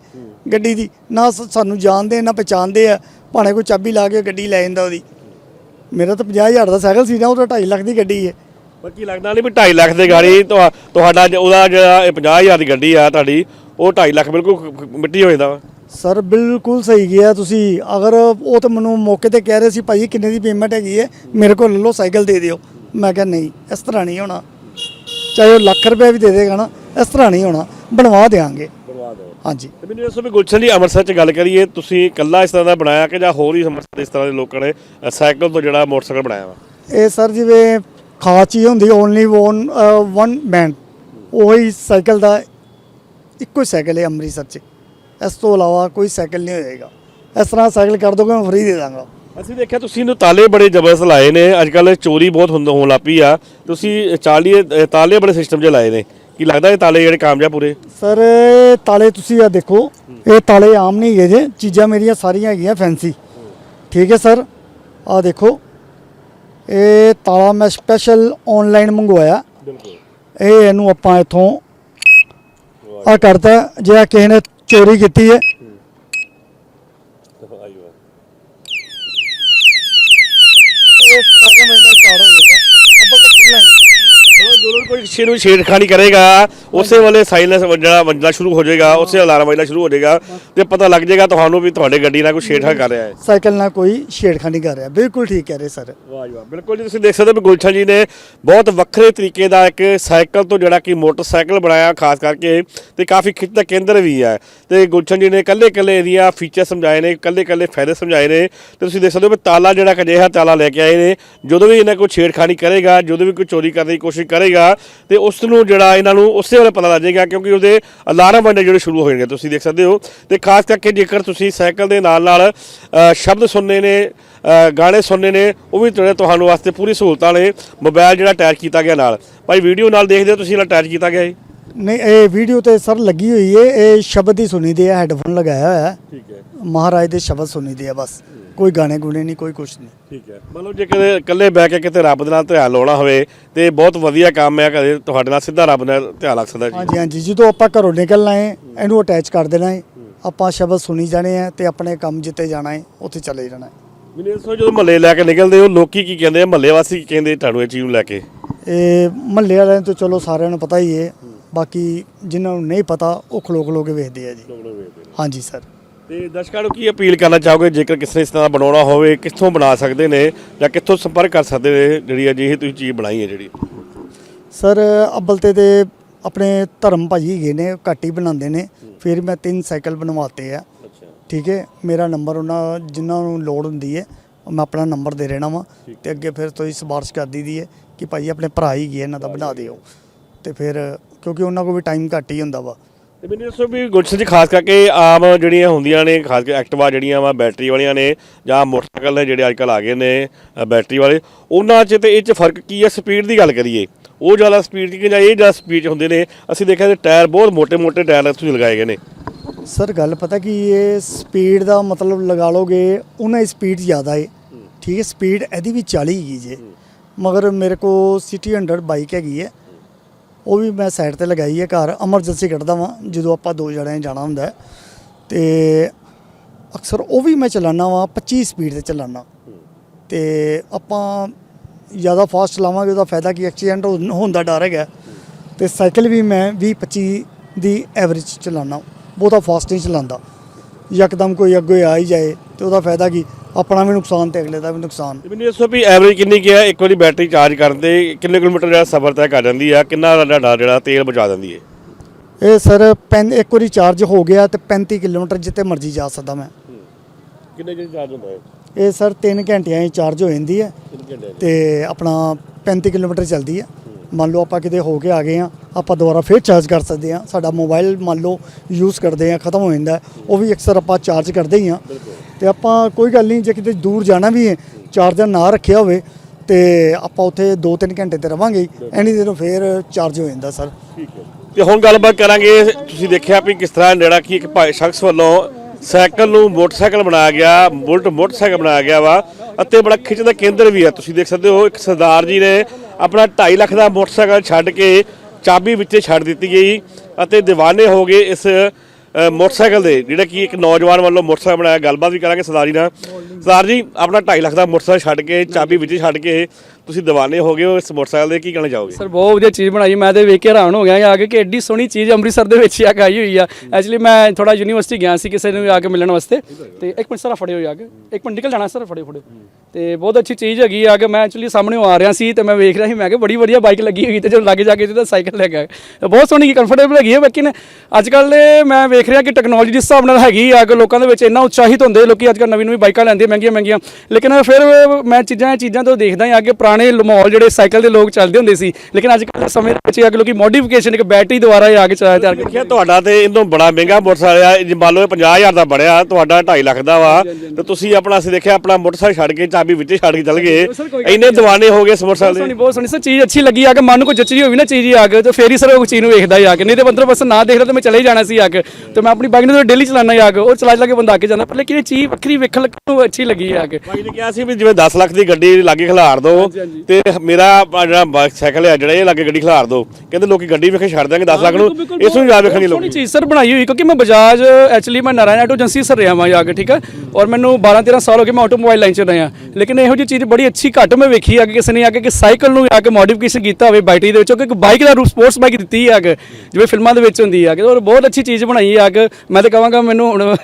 ਗੱਡੀ ਦੀ। ਨਾ ਸਾਨੂੰ ਜਾਣਦੇ ਨਾ ਪਛਾਣਦੇ ਆ। ਭਾਣੇ ਕੋਈ ਚਾਬੀ ਲਾ ਕੇ ਗੱਡੀ ਲੈ ਜਾਂਦਾ ਉਹਦੀ। ਮੇਰਾ ਤਾਂ 50000 ਦਾ ਸਾਈਕਲ ਸੀ ਨਾ ਉਹ ਤਾਂ 2.5 ਲੱਖ ਦੀ ਗੱਡੀ ਹੈ ਬਾਕੀ ਲੱਗਦਾ ਨਹੀਂ ਵੀ 2.5 ਲੱਖ ਦੀ ਗਾੜੀ ਤੁਹਾ- ਤੁਹਾਡਾ ਜ- ਉਹਦਾ ਜਿਹੜਾ ਇਹ 50000 ਦੀ ਗੱਡੀ ਆ ਤੁਹਾਡੀ ਉਹ 2.5 ਲੱਖ ਬਿਲਕੁਲ ਮਿੱਟੀ ਹੋ ਜਾਂਦਾ ਵਾ। ਸਰ ਬਿਲਕੁਲ ਸਹੀ ਗਿਆ ਤੁਸੀਂ। ਅਗਰ ਉਹ ਤਾਂ ਮੈਨੂੰ ਮੌਕੇ ਤੇ ਕਹਿ ਰਹੇ ਸੀ ਭਾਈ ਕਿੰਨੇ ਦੀ ਪੇਮੈਂਟ ਹੈਗੀ ਹੈ ਮੇਰੇ ਕੋਲ ਲੈ ਲਓ ਸਾਈਕਲ ਦੇ ਦਿਓ। ਮੈਂ ਕਿਹਾ ਨਹੀਂ ਇਸ ਤਰ੍ਹਾਂ ਨਹੀਂ ਹੋਣਾ। ਚਾਹੇ ਉਹ ਲੱਖ ਰੁਪਏ ਵੀ ਦੇ ਦੇਗਾ ਨਾ ਇਸ ਤਰ੍ਹਾਂ ਨਹੀਂ ਹੋਣਾ। ਬਣਵਾ ਦੇਾਂਗੇ ਹਾਂਜੀ। ਤੇ ਮੈਨੂੰ ਦੱਸੋ ਵੀ ਗੁਲਸ਼ਨ ਜੀ ਅੰਮ੍ਰਿਤਸਰ ਚ ਗੱਲ ਕਰੀਏ ਤੁਸੀਂ ਇਕੱਲਾ ਇਸ ਤਰ੍ਹਾਂ ਦਾ ਬਣਾਇਆ ਕਿ ਜਾਂ ਹੋਰ ਹੀ ਅੰਮ੍ਰਿਤਸਰ ਦੇ ਇਸ ਤਰ੍ਹਾਂ ਦੇ ਲੋਕਾਂ ਨੇ ਅ, ਸਾਈਕਲ ਤੋਂ ਜਿਹੜਾ ਮੋਟਰਸਾਈਕਲ ਬਣਾਇਆ ਵਾ? ਇਹ ਸਰ ਜਿਵੇਂ ਖਾਸ ਚੀਜ਼ ਹੁੰਦੀ ਓਨਲੀ ਵਨ ਵਨ ਬੈਂਡ ਉਹੀ ਸਾਈਕਲ ਦਾ ਇੱਕੋ ਹੀ ਸਾਈਕਲ ਹੈ ਅੰਮ੍ਰਿਤਸਰ 'ਚ। ਇਸ ਤੋਂ ਇਲਾਵਾ ਕੋਈ ਸਾਈਕਲ ਨਹੀਂ ਹੋਏਗਾ। ਇਸ ਤਰ੍ਹਾਂ ਸਾਈਕਲ ਕਰ ਦੋਗੇ ਮੈਂ ਫ੍ਰੀ ਦੇ ਦਾਂਗਾ। ਅਸੀਂ ਦੇਖਿਆ ਤੁਸੀਂ ਇਹਨੂੰ ਤਾਲੇ ਬੜੇ ਜ਼ਬਰਦਸਤ ਲਾਏ ਨੇ ਅੱਜ ਕੱਲ ਚੋਰੀ ਬਹੁਤ ਹੁੰਦਾ ਹੋਣ ਲੱਪੀ ਆ। ਤੁਸੀਂ ਚਾਲੀਏ ਤਾਲੇ ਬੜੇ ਸਿਸਟਮ 'ਚ ਲਾਏ ਨੇ। ਕੀ ਲੱਗਦਾ ਇਹ ਤਾਲੇ ਜਿਹੜੇ ਕਾਮਯਾਬ ਪੂਰੇ? ਸਰ ਇਹ ਤਾਲੇ ਤੁਸੀਂ ਆ ਦੇਖੋ ਇਹ ਤਾਲੇ ਆਮ ਨਹੀਂ ਹੈਗੇ ਜੇ ਚੀਜ਼ਾਂ ਮੇਰੀਆਂ ਸਾਰੀਆਂ ਹੈਗੀਆਂ ਫੈਂਸੀ ਠੀਕ ਹੈ ਸਰ? ਆ ਦੇਖੋ ਇਹ ਤਾਲਾ ਮੈਂ ਸਪੈਸ਼ਲ ਆਨਲਾਈਨ ਮੰਗਵਾਇਆ। ਬਿਲਕੁਲ। ਇਹ ਇਹਨੂੰ ਆਪਾਂ ਇੱਥੋਂ ਆ ਕਰਤਾ ਜੇ ਕਿਸੇ ਨੇ ਚੋਰੀ ਕੀਤੀ ਹੈ ਇਹ ਸਾਰੇ ਮਿੰਟ ਦਾ ਸਟਾਰਟ ਹੋ ਜਾਏਗਾ ਅੱਬਲ ਤਾਂ ਖੁੱਲਣਾ ਹੀ ਜਦੋਂ ਜਦੋਂ ਕਿਸੇ ਨੂੰ ਛੇੜਖਾਨੀ ਕਰੇਗਾ। ਉਸੇ ਵੇਲੇ ਸਾਇਲੈਂਸ ਵੱਜਣਾ ਵੱਜਣਾ ਸ਼ੁਰੂ ਹੋ ਜਾਏਗਾ ਉਸੇ ਅਲਾਰਮ ਵੱਜਣਾ ਸ਼ੁਰੂ ਹੋ ਜਾਏਗਾ ਤੇ ਪਤਾ ਲੱਗ ਜਾਏਗਾ ਤੁਹਾਨੂੰ ਵੀ ਤੁਹਾਡੇ ਗੱਡੀ ਨਾਲ ਕੋਈ ਛੇੜਖਾਨੀ ਕਰ ਰਿਹਾ ਹੈ। ਸਾਈਕਲ ਨਾਲ ਕੋਈ ਛੇੜਖਾਨੀ ਕਰ ਰਿਹਾ ਬਿਲਕੁਲ ਠੀਕ ਕਹਿ ਰਹੇ ਸਰ। ਵਾਹ ਵਾਹ ਬਿਲਕੁਲ ਜੀ ਤੁਸੀਂ ਦੇਖ ਸਕਦੇ ਹੋ ਗੁਲਸ਼ਨ ਜੀ ਨੇ ਬਹੁਤ ਵੱਖਰੇ ਤਰੀਕੇ ਦਾ ਇੱਕ ਸਾਈਕਲ ਤੋਂ ਜਿਹੜਾ ਕਿ ਮੋਟਰਸਾਈਕਲ ਬਣਾਇਆ ਖਾਸ ਕਰਕੇ ਤੇ ਕਾਫੀ ਖਿੱਚ ਦਾ ਕੇਂਦਰ ਵੀ ਹੈ। ਤੇ ਗੁਲਸ਼ਨ ਜੀ ਨੇ ਕੱਲੇ ਕੱਲੇ ਇਹਦੀਆਂ ਫੀਚਰ ਸਮਝਾਏ ਨੇ ਕੱਲੇ ਕੱਲੇ ਫਾਇਦੇ ਸਮਝਾਏ ਨੇ ਤੇ ਤੁਸੀਂ ਦੇਖ ਸਕਦੇ ਹੋ ਵੀ ਤਾਲਾ ਜਿਹੜਾ ਕਿ ਅਜਿਹਾ ਤਾਲਾ ਲੈ ਕੇ ਆਏ ਨੇ ਜਦੋਂ ਵੀ ਇਹਨਾਂ ਕੋਈ ਛੇੜਖਾਨੀ ਕਰੇਗਾ ਜਦੋਂ ਵੀ ਕੋਈ ਚੋਰੀ ਕਰਨ ਦੀ ਕੋਸ਼ਿਸ਼ ਕਰੇਗਾ ਤੇ ਉਸ ਨੂੰ ਜਿਹੜਾ ਇਹਨਾਂ ਨੂੰ ਉਸੇ ਵੇਲੇ ਪਤਾ ਲੱਗ ਜਾਏਗਾ ਕਿਉਂਕਿ ਉਹਦੇ ਅਲਾਰਮ ਵੰਡੇ ਜਿਹੜੇ ਸ਼ੁਰੂ ਹੋ ਜਾਣਗੇ, ਤੁਸੀਂ ਦੇਖ ਸਕਦੇ ਹੋ। ਤੇ ਖਾਸ ਕਰਕੇ ਜੇਕਰ ਤੁਸੀਂ ਸਾਈਕਲ ਦੇ ਨਾਲ ਨਾਲ ਸ਼ਬਦ ਸੁਣਨੇ ਨੇ ਗਾਣੇ ਸੁਣਨੇ ਨੇ, ਉਹ ਵੀ ਜਿਹੜੇ ਤੁਹਾਨੂੰ ਵਾਸਤੇ ਪੂਰੀ ਸਹੂਲਤਾਂ ਨੇ, ਮੋਬਾਈਲ ਜਿਹੜਾ ਅਟੈਚ ਕੀਤਾ ਗਿਆ ਨਾਲ। ਭਾਈ, ਵੀਡੀਓ ਨਾਲ ਦੇਖਦੇ ਹੋ, ਤੁਸੀਂ ਨਾਲ ਅਟੈਚ ਕੀਤਾ ਗਿਆ ਹੈ ਨਹੀਂ ਇਹ ਵੀਡੀਓ ਤੇ ਸਰ ਲੱਗੀ ਹੋਈ ਹੈ ਇਹ ਸ਼ਬਦ ਹੀ ਸੁਣੀਦੇ ਆ ਹੈੱਡਫੋਨ ਲਗਾਇਆ ਹੋਇਆ। ਹੈ ਠੀਕ ਹੈ। ਮਹਾਰਾਜ ਦੇ ਸ਼ਬਦ ਸੁਣੀਦੇ ਆ ਬਸ। ਕੋਈ ਗਾਣੇ ਗੁਣੇ ਨਹੀਂ ਕੋਈ ਕੁਛ ਨਹੀਂ। ਠੀਕ ਹੈ। ਮਤਲਬ ਜੇ ਕਿਤੇ ਇਕੱਲੇ ਬਹਿ ਕੇ ਕਿਤੇ ਰੱਬ ਦੇ ਨਾਲ ਧਿਆਨ ਲਾਉਣਾ ਹੋਵੇ ਤੇ ਬਹੁਤ ਵਧੀਆ ਕੰਮ ਹੈ ਕਦੇ ਤੁਹਾਡੇ ਨਾਲ ਸਿੱਧਾ ਰੱਬ ਨਾਲ ਧਿਆਨ ਲੱਗ ਸਕਦਾ ਜੀ ਹਾਂਜੀ ਹਾਂਜੀ। ਜਦੋਂ ਆਪਾਂ ਘਰੋਂ ਨਿਕਲਣਾ ਹੈ ਇਹਨੂੰ ਅਟੈਚ ਕਰ ਦੇਣਾ ਹੈ ਆਪਾਂ ਸ਼ਬਦ ਸੁਣੀ ਜਾਣੇ ਆ ਤੇ ਆਪਣੇ ਕੰਮ ਜਿੱਤੇ ਜਾਣਾ ਹੈ ਉੱਥੇ ਚਲੇ ਜਾਣਾ ਹੈ ਮੈਨੂੰ ਦੱਸੋ ਜਦੋਂ ਮਹੱਲੇ ਲੈ ਕੇ ਨਿਕਲਦੇ ਹੋ ਲੋਕੀ ਕੀ ਕਹਿੰਦੇ ਆ? ਮਹੱਲੇ ਵਾਸੀ ਕੀ ਕਹਿੰਦੇ ਤੁਹਾਨੂੰ ਇਹ ਚੀਜ਼ ਨੂੰ ਲੈ ਕੇ? ਇਹ ਮਹੱਲੇ ਵਾਲਿਆਂ ਤਾਂ ਚਲੋ ਸਾਰਿਆਂ ਨੂੰ ਪਤਾ ਹੀ ਹੈ ਬਾਕੀ ਜਿਨ੍ਹਾਂ ਨੂੰ ਨਹੀਂ ਪਤਾ ਉਹ ਖਲੋ ਖਲੋ ਕੇ ਵੇਖਦੇ ਆ ਜੀ। ਹਾਂਜੀ ਸਰ। ਤੇ ਦਰਸ਼ਕਾਂ ਨੂੰ ਕੀ ਅਪੀਲ ਕਰਨਾ ਚਾਹੋਗੇ? ਜੇਕਰ ਕਿਸੇ ਨੇ ਇਸ ਤਰ੍ਹਾਂ ਦਾ ਬਣਾਉਣਾ ਹੋਵੇ ਕਿੱਥੋਂ ਬਣਾ ਸਕਦੇ ਨੇ ਜਾਂ ਕਿੱਥੋਂ ਸੰਪਰਕ ਕਰ ਸਕਦੇ ਨੇ ਜਿਹੜੀ ਅਜਿਹੀ ਤੁਸੀਂ ਚੀਜ਼ ਬਣਾਈ ਹੈ ਜਿਹੜੀ? ਸਰ ਅੱਬਲ ਤੇ ਤੇ ਆਪਣੇ ਧਰਮ ਭਾਜੀ ਹੈਗੇ ਨੇ ਘੱਟ ਹੀ ਬਣਾਉਂਦੇ ਨੇ। ਫਿਰ ਮੈਂ ਤਿੰਨ ਸਾਈਕਲ ਬਣਵਾਤੇ ਆ। ਠੀਕ ਹੈ? ਮੇਰਾ ਨੰਬਰ ਉਹਨਾਂ ਜਿਨ੍ਹਾਂ ਨੂੰ ਲੋੜ ਹੁੰਦੀ ਹੈ ਮੈਂ ਆਪਣਾ ਨੰਬਰ ਦੇ ਰਹਿਣਾ ਵਾ। ਤੇ ਅੱਗੇ ਫਿਰ ਤੁਸੀਂ ਸਿਫਾਰਿਸ਼ ਕਰ ਦਈਦੀ ਹੈ ਕਿ ਭਾਈ ਆਪਣੇ ਭਰਾ ਹੀ ਗਏ ਇਹਨਾਂ ਦਾ ਬਣਾ ਦਿਓ। ਤੇ ਫਿਰ ਕਿਉਂਕਿ ਉਹਨਾਂ ਕੋਲ ਵੀ ਟਾਈਮ ਘੱਟ ਹੀ ਹੁੰਦਾ ਵਾ। ਤੇ ਮੈਨੂੰ ਦੱਸੋ ਵੀ ਗੁੱਛੇ 'ਚ ਖਾਸ ਕਰਕੇ ਆਮ ਜਿਹੜੀਆਂ ਹੁੰਦੀਆਂ ਨੇ ਖਾਸ ਕਰਕੇ ਐਕਟਿਵਾ ਜਿਹੜੀਆਂ ਵਾ ਬੈਟਰੀ ਵਾਲੀਆਂ ਨੇ ਜਾਂ ਮੋਟਰਸਾਈਕਲ ਨੇ ਜਿਹੜੇ ਅੱਜ ਅੱਜਕੱਲ ਆ ਗਏ ਨੇ ਬੈਟਰੀ ਵਾਲੇ ਉਹਨਾਂ 'ਚ ਤੇ ਇਹ 'ਚ ਫ਼ਰਕ ਕੀ ਹੈ? ਸਪੀਡ ਦੀ ਗੱਲ ਕਰੀਏ। ਉਹ ਜ਼ਿਆਦਾ ਸਪੀਡ ਦੀ ਕਿ ਜਾਂ ਇਹ ਜ਼ਿਆਦਾ ਸਪੀਡ 'ਚ ਹੁੰਦੇ ਨੇ। ਅਸੀਂ ਦੇਖਿਆ ਤੇ ਟਾਇਰ ਬਹੁਤ ਮੋٹے-ਮੋٹے ਟਾਇਰ ਤੁਸੀਂ ਲਗਾਏ ਗਏ ਨੇ। ਸਰ ਗੱਲ ਪਤਾ ਕੀ ਇਹ ਸਪੀਡ ਦਾ ਮਤਲਬ ਲਗਾ ਲੋਗੇ ਉਹਨਾਂ ਦੀ ਸਪੀਡ ਜ਼ਿਆਦਾ ਹੈ ਠੀਕ ਹੈ ਸਪੀਡ ਇਹਦੀ ਵੀ 40 ਹੈਗੀ ਜੇ। ਮਗਰ ਮੇਰੇ ਕੋ ਸਿਟੀ 100 ਬਾਈਕ ਹੈਗੀ ਹੈ ਉਹ ਵੀ ਮੈਂ ਸਾਈਡ ਤੇ ਲਗਾਈ ਹੈ ਘਰ ਐਮਰਜੈਂਸੀ ਕੱਢਦਾ ਵਾਂ, ਜਦੋਂ ਆਪਾਂ ਦੋ ਜਣਿਆਂ ਜਾਣਾ ਹੁੰਦਾ ਹੈ। ਤੇ ਅਕਸਰ ਉਹ ਵੀ ਮੈਂ ਚਲਾਉਣਾ ਵਾਂ 25 ਸਪੀਡ ਤੇ ਚਲਾਉਣਾ ਤੇ ਆਪਾਂ ਜ਼ਿਆਦਾ ਫਾਸਟ ਚਲਾਵਾਂਗੇ, ਉਹਦਾ ਫਾਇਦਾ ਕੀ ਐਕਸੀਡੈਂਟ ਹੋਣ ਦਾ ਡਰ ਹੈਗਾ। ਤੇ ਸਾਈਕਲ ਵੀ ਮੈਂ 20 25 ਦੀ ਐਵਰੇਜ ਚਲਾਉਣਾ ਬਹੁਤਾ ਫਾਸਟ ਨਹੀਂ ਚਲਾਉਂਦਾ। ਯਕਦਮ ਕੋਈ ਅੱਗੇ ਆ ਹੀ ਜਾਏ। ਤੇ ਉਹਦਾ ਫਾਇਦਾ ਕੀ? ਆਪਣਾ ਵੀ ਨੁਕਸਾਨ ਤੇ ਅਗਲੇ ਦਾ ਵੀ ਨੁਕਸਾਨ। ਮੈਨੂੰ ਦੱਸੋ ਵੀ ਐਵਰੇਜ ਕਿੰਨੀ ਕੀ ਹੈ? ਇੱਕ ਵਾਰੀ ਬੈਟਰੀ ਚਾਰਜ ਕਰਨ ਤੇ ਕਿੰਨੇ ਕਿਲੋਮੀਟਰ ਜਿਹੜਾ ਸਫ਼ਰ ਤੈਅ ਕਰ ਜਾਂਦੀ ਆ? ਕਿੰਨਾ ਤੁਹਾਡਾ ਜਿਹੜਾ ਤੇਲ ਬਚਾ ਦਿੰਦੀ ਹੈ ਇਹ ਸਰ ਪੈਨ ਇੱਕ ਵਾਰੀ ਚਾਰਜ ਹੋ ਗਿਆ ਤੇ 35 ਕਿਲੋਮੀਟਰ ਜਿੱਤੇ ਮਰਜ਼ੀ ਜਾ ਸਕਦਾ ਮੈਂ। ਕਿੰਨੇ ਦਿਨ ਚਾਰਜ ਹੁੰਦਾ ਹੈ ਇਹ ਸਰ 3 ਘੰਟਿਆਂ 'ਚ ਚਾਰਜ ਹੋ ਜਾਂਦੀ ਹੈ 3 ਘੰਟੇ ਤੇ ਆਪਣਾ 35 ਕਿਲੋਮੀਟਰ ਚੱਲਦੀ ਹੈ ਮੰਨ ਲਓ ਆਪਾਂ ਕਿਤੇ ਹੋ ਕੇ ਆ ਗਏ ਆ ਆਪਾਂ ਦੁਬਾਰਾ ਫੇਰ ਚਾਰਜ ਕਰ ਸਕਦੇ ਆ। ਸਾਡਾ ਮੋਬਾਈਲ ਮੰਨ ਲਓ ਯੂਜ਼ ਕਰਦੇ ਆ ਖਤਮ ਹੋ ਜਾਂਦਾ ਹੈ, ਉਹ ਵੀ ਅਕਸਰ ਆਪਾਂ ਚਾਰਜ ਕਰਦੇ ਹੀ ਆ। ਤੇ ਆਪਾਂ ਕੋਈ ਗੱਲ ਨਹੀਂ ਜੇ ਕਿਤੇ ਦੂਰ ਜਾਣਾ ਵੀ ਹੈ ਚਾਰਜਰ ਨਾ ਰੱਖਿਆ ਹੋਵੇ ਤੇ ਆਪਾਂ ਉੱਥੇ 2-3 ਘੰਟੇ ਤੇ ਰਵਾਂਗੇ ਐਨੀ ਦੇਰੋਂ ਫੇਰ ਚਾਰਜ ਹੋ ਜਾਂਦਾ ਸਰ ਠੀਕ ਹੈ ਤੇ ਹੁਣ ਗੱਲਬਾਤ ਕਰਾਂਗੇ ਤੁਸੀਂ ਦੇਖਿਆ ਵੀ ਕਿਸ ਤਰ੍ਹਾਂ ਜਿਹੜਾ ਕਿ ਇੱਕ ਭਾਈ ਸ਼ਖਸ ਵੱਲੋਂ ਸਾਈਕਲ ਨੂੰ ਮੋਟਰਸਾਈਕਲ ਬਣਾਇਆ ਗਿਆ ਬੁਲਟ ਮੋਟਰਸਾਈਕਲ ਬਣਾਇਆ ਗਿਆ ਵਾ ਅਤੇ ਬੜਾ ਖਿੱਚ ਦਾ ਕੇਂਦਰ ਵੀ ਹੈ। ਤੁਸੀਂ ਦੇਖ ਸਕਦੇ ਹੋ ਇੱਕ ਸਰਦਾਰ ਜੀ ਨੇ ਆਪਣਾ 2.5 ਲੱਖ ਦਾ ਮੋਟਰਸਾਈਕਲ ਛੱਡ ਕੇ ਚਾਬੀ ਵਿੱਚੇ ਛੱਡ ਦਿੱਤੀ ਗਈ ਅਤੇ دیਵਾਨੇ ਹੋ ਗਏ ਇਸ ਮੋਟਰਸਾਈਕਲ ਦੇ, ਜਿਹੜਾ ਕਿ ਇੱਕ ਨੌਜਵਾਨ ਵੱਲੋਂ ਮੋਟਰਸਾਈਕਲ ਬਣਾਇਆ, ਗੱਲਬਾਤ ਵੀ ਕਰਾਂਗੇ ਸਰਦਾਰ ਜੀ ਨਾਲ। ਸਰਦਾਰ ਜੀ, ਆਪਣਾ 2.5 ਲੱਖ ਦਾ ਮੋਟਰਸਾਈਕਲ ਛੱਡ ਕੇ, ਚਾਬੀ ਵਿੱਚ ਛੱਡ ਕੇ ਤੁਸੀਂ دیਵਾਨੇ ਹੋ ਗਏ ਹੋ ਇਸ ਮੋਟਰਸਾਈਕਲ ਦੇ, ਕੀ ਕਹਿਣਾ ਚਾਹੋਗੇ? ਸਰ, ਬਹੁਤ ਵਧੀਆ ਚੀਜ਼ ਬਣਾਈ, ਮੈਂ ਤੇ ਵੇਖ ਕੇ ਹੈਰਾਨ ਹੋ ਗਿਆ ਆ ਕੇ ਕਿ ਐਡੀ ਸੋਹਣੀ ਚੀਜ਼ ਅੰਮ੍ਰਿਤਸਰ ਦੇ ਵਿੱਚ ਹੀ ਆ ਕੇ ਆਈ ਹੋਈ ਆ। ਐਕਚੁਅਲੀ ਮੈਂ ਥੋੜਾ ਯੂਨੀਵਰਸਿਟੀ ਗਿਆ ਸੀ ਕਿਸੇ ਨੂੰ ਆ ਕੇ ਮਿਲਣ ਵਾਸਤੇ। ਤੇ ਇੱਕ ਮਿੰਟ, ਸਰ ਫੜੇ ਹੋਏ ਆ ਕੇ। ਇੱਕ ਮਿੰਟ, ਨਿਕਲ ਜਾਣਾ, ਸਰ ਫੜੇ ਫੜੇ ਤੇ ਬਹੁਤ ਅੱਛੀ ਚੀਜ਼ ਹੈਗੀ ਆ ਕਿ ਮੈਂ ਐਕਚੁਅਲੀ ਸਾਹਮਣੇ ਆ ਰਿਹਾ ਸੀ ਤੇ ਮੈਂ ਵੇਖ ਰਿਹਾ ਸੀ, ਮੈਂ ਕਿ ਬੜੀ ਵਧੀਆ ਬਾਈਕ ਲੱਗੀ ਹੋਈ ਤੇ ਜਦੋਂ ਲੱਗ ਜਾ ਕੇ ਤੇ ਸਾਈਕਲ ਲੈ ਗਿਆ ਬਹੁਤ ਸੋਹਣੀ ਕੰਫਰਟੇਬਲ ਹੈਗੀ ਹੈ ਲੇਕਿਨ ਅੱਜ ਕੱਲ ਮੈਂ ਵੇਖ ਰਿਹਾ ਕਿ ਟੈਕਨੋਲੋਜੀ ਦੇ ਹਿਸਾਬ ਨਾਲ ਹੈਗੀ ਆ ਕਿ ਲੋਕਾਂ ਦੇ ਵਿੱਚ ਇੰਨਾ ਉਤਸ਼ਾਹਿਤ ਹੁੰਦੇ, ਲੋਕੀ ਅੱਜ ਕੱਲ ਨਵੀਂ ਨਵੀਂ ਬਾਈਕਾਂ ਲੈਂਦੇ ਮਹਿੰਗੀਆਂ ਮਹਿੰਗੀਆਂ ਲੇਕਿਨ ਫਿਰ ਮੈਂ ਚੀਜ਼ਾਂ, ਇਹ ਚੀਜ਼ਾਂ ਤੋਂ ਦੇਖਦਾ ਹਾਂ ਕਿ ਪੁਰਾਣੇ ਮਾਹੌਲ ਜਿਹੜੇ ਸਾਈਕਲ ਦੇ ਲੋਕ ਚੱਲਦੇ ਹੁੰਦੇ ਸੀ ਲੇਕਿਨ ਅੱਜ ਕੱਲ ਦੇ ਸਮੇਂ ਦੇ ਵਿੱਚ ਆ ਕਿ ਲੋਕੀ ਮੋਡੀਫਿਕੇਸ਼ਨ ਇੱਕ ਬੈਟਰੀ ਦੁਆਰਾ ਆ ਕੇ ਚਲਾਇਆ ਤਿਆਰ ਦੇਖਿਆ ਤੁਹਾਡਾ ਤੇ ਇਹਦੋਂ ਬੜਾ ਮਹਿੰਗਾ ਮੋਟਰਸਾਈਕਲ ਆ ਜੇ ਮੰਨ ਲਓ ਇਹ 50000 ਦਾ ਬੜਿਆ ਤੁਹਾਡਾ 2.5 ਲੱਖ ਦਾ ਵਾ ਤੇ ਤੁਸੀਂ ਆਪਣਾ ਅਸੀਂ ਦੇਖਿਆ ਆਪਣਾ ਮੋਟਰਸਾਈਕਲ ਛੱਡ ਕੇ ਚਾਬੀ ਵਿੱਚ ਛੱਡ ਕੇ ਚੱਲ ਗਏ। ਸਰ, ਕੋਈ ਗੱਲ ਇੰਨੇ ਦੀਵਾਨੇ ਹੋ ਗਏ ਇਸ ਮੋਟਰਸਾਈਕਲ ਸੋਹਣੀ ਦੇ। ਬਹੁਤ ਸੋਹਣੀ ਸਰ ਚੀਜ਼ ਅੱਛੀ ਲੱਗੀ ਆ ਕਿ ਮਨ ਨੂੰ ਕੋਈ ਜੱਚੀ ਹੋਈ ਨਾ ਚੀਜ਼ ਹੀ ਆ ਕੇ ਤੇ ਫੇਰ ਹੀ ਸਰ ਉਹ ਚੀਜ਼ ਨੂੰ ਵੇਖਦਾ ਹੀ ਆ ਕੇ। ਨਹੀਂ ਤੇ ਬੰਦਰ ਬਸ ਨਾ ਦੇਖਦਾ ਤੇ ਮੈਂ ਚਲੇ ਹੀ ਜਾਣਾ ਸੀ ਆ ਕੇ। ਤੇ ਮੈਂ ਆਪਣੀ ਬਾਈਕ ਨੂੰ ਡੇਲੀ ਚਲਾਉਣਾ ਹੀ ਆ ਕੇ ਉਹ ਚਲਾ ਚਲਾ ਕੇ ਬੰਦਾ ਆ ਕੇ ਜਾਂਦਾ। ਪਰ ਲੇਕਿਨ ਇਹ ਚੀਜ਼ ਵੱਖਰੀ ਵੇਖਣ ਲੱਗਣ ਅੱਛੀ ਲੱਗੀ ਆ ਕੇ। ਭਾਈ ਨੇ ਕਿਹਾ ਸੀ ਵੀ ਜਿਵੇਂ 10 ਲੱਖ ਦੀ ਗੱਡੀ ਲਾਗੇ ਖਿਲਾਰ ਦੋ ਹਾਂਜੀ। ਤੇ ਮੇਰਾ ਜਿਹੜਾ ਬਾਈਸਾਈਕਲ ਹੈ ਜਿਹੜਾ ਇਹ ਲਾਗੇ ਗੱਡੀ ਖਿਲਾਰ ਦੋ। ਕਹਿੰਦੇ ਲੋਕੀ ਗੱਡੀ ਵੇਖੇ ਛੱਡ ਦਿਆਂਗੇ 10 ਲੱਖ ਨੂੰ। ਇਸ ਨੂੰ ਜਾ ਵੇਖਣੀ ਸੋਹਣੀ ਲੋਕੀ ਚੀਜ਼ ਸਰ ਬਣਾਈ ਹੋਈ ਕਿਉਂਕਿ ਮੈਂ ਬਜਾਜ ਐਕਚੁਅਲੀ ਮੈਂ ਨਾਰਾਇਣ ਆਟੋ ਏਜੰਸੀ ਸਰ ਰਿਹਾ ਮੈਂ ਜਾ ਕੇ ਠੀਕ ਹੈ ਔਰ ਮੈਨੂੰ 12 13 ਸਾਲ ਹੋ ਗਏ ਮੈਂ ਆਟੋਮੋਬਾਈਲ ਲਾਈਨ 'ਚ ਰਿਹਾ ਲੇਕਿਨ ਇਹੋ ਜਿਹੀ ਚੀਜ਼ ਬੜੀ ਅੱਛੀ ਘੱਟ ਮੈਂ ਵੇਖੀ ਆ ਕਿ ਕਿਸੇ ਨੇ ਆ ਕੇ ਕਿ ਸਾਈਕਲ ਨੂੰ ਆ ਕੇ ਮੋਡੀਫਿਕੇਸ਼ਨ ਕੀਤਾ ਹੋਵੇ ਬੈਟਰੀ ਦੇ ਵਿੱਚੋਂ ਕਿ ਇੱਕ ਬਾਈਕ ਦਾ ਰੂਪ ਸਪੋਰਟਸ ਬਾਈਕ ਦਿੱਤੀ ਆ ਕਿ ਜਿਵੇਂ ਫਿਲਮਾਂ ਦੇ ਵਿੱਚ ਹੁੰਦੀ ਆ ਕਿ ਔਰ ਬਹੁਤ ਅੱਛੀ ਚੀਜ਼ ਬਣਾਈ ਆ ਕਿ ਮੈਂ ਤਾਂ ਕਹਾਂਗਾ ਮੈਨੂੰ ਹੁਣ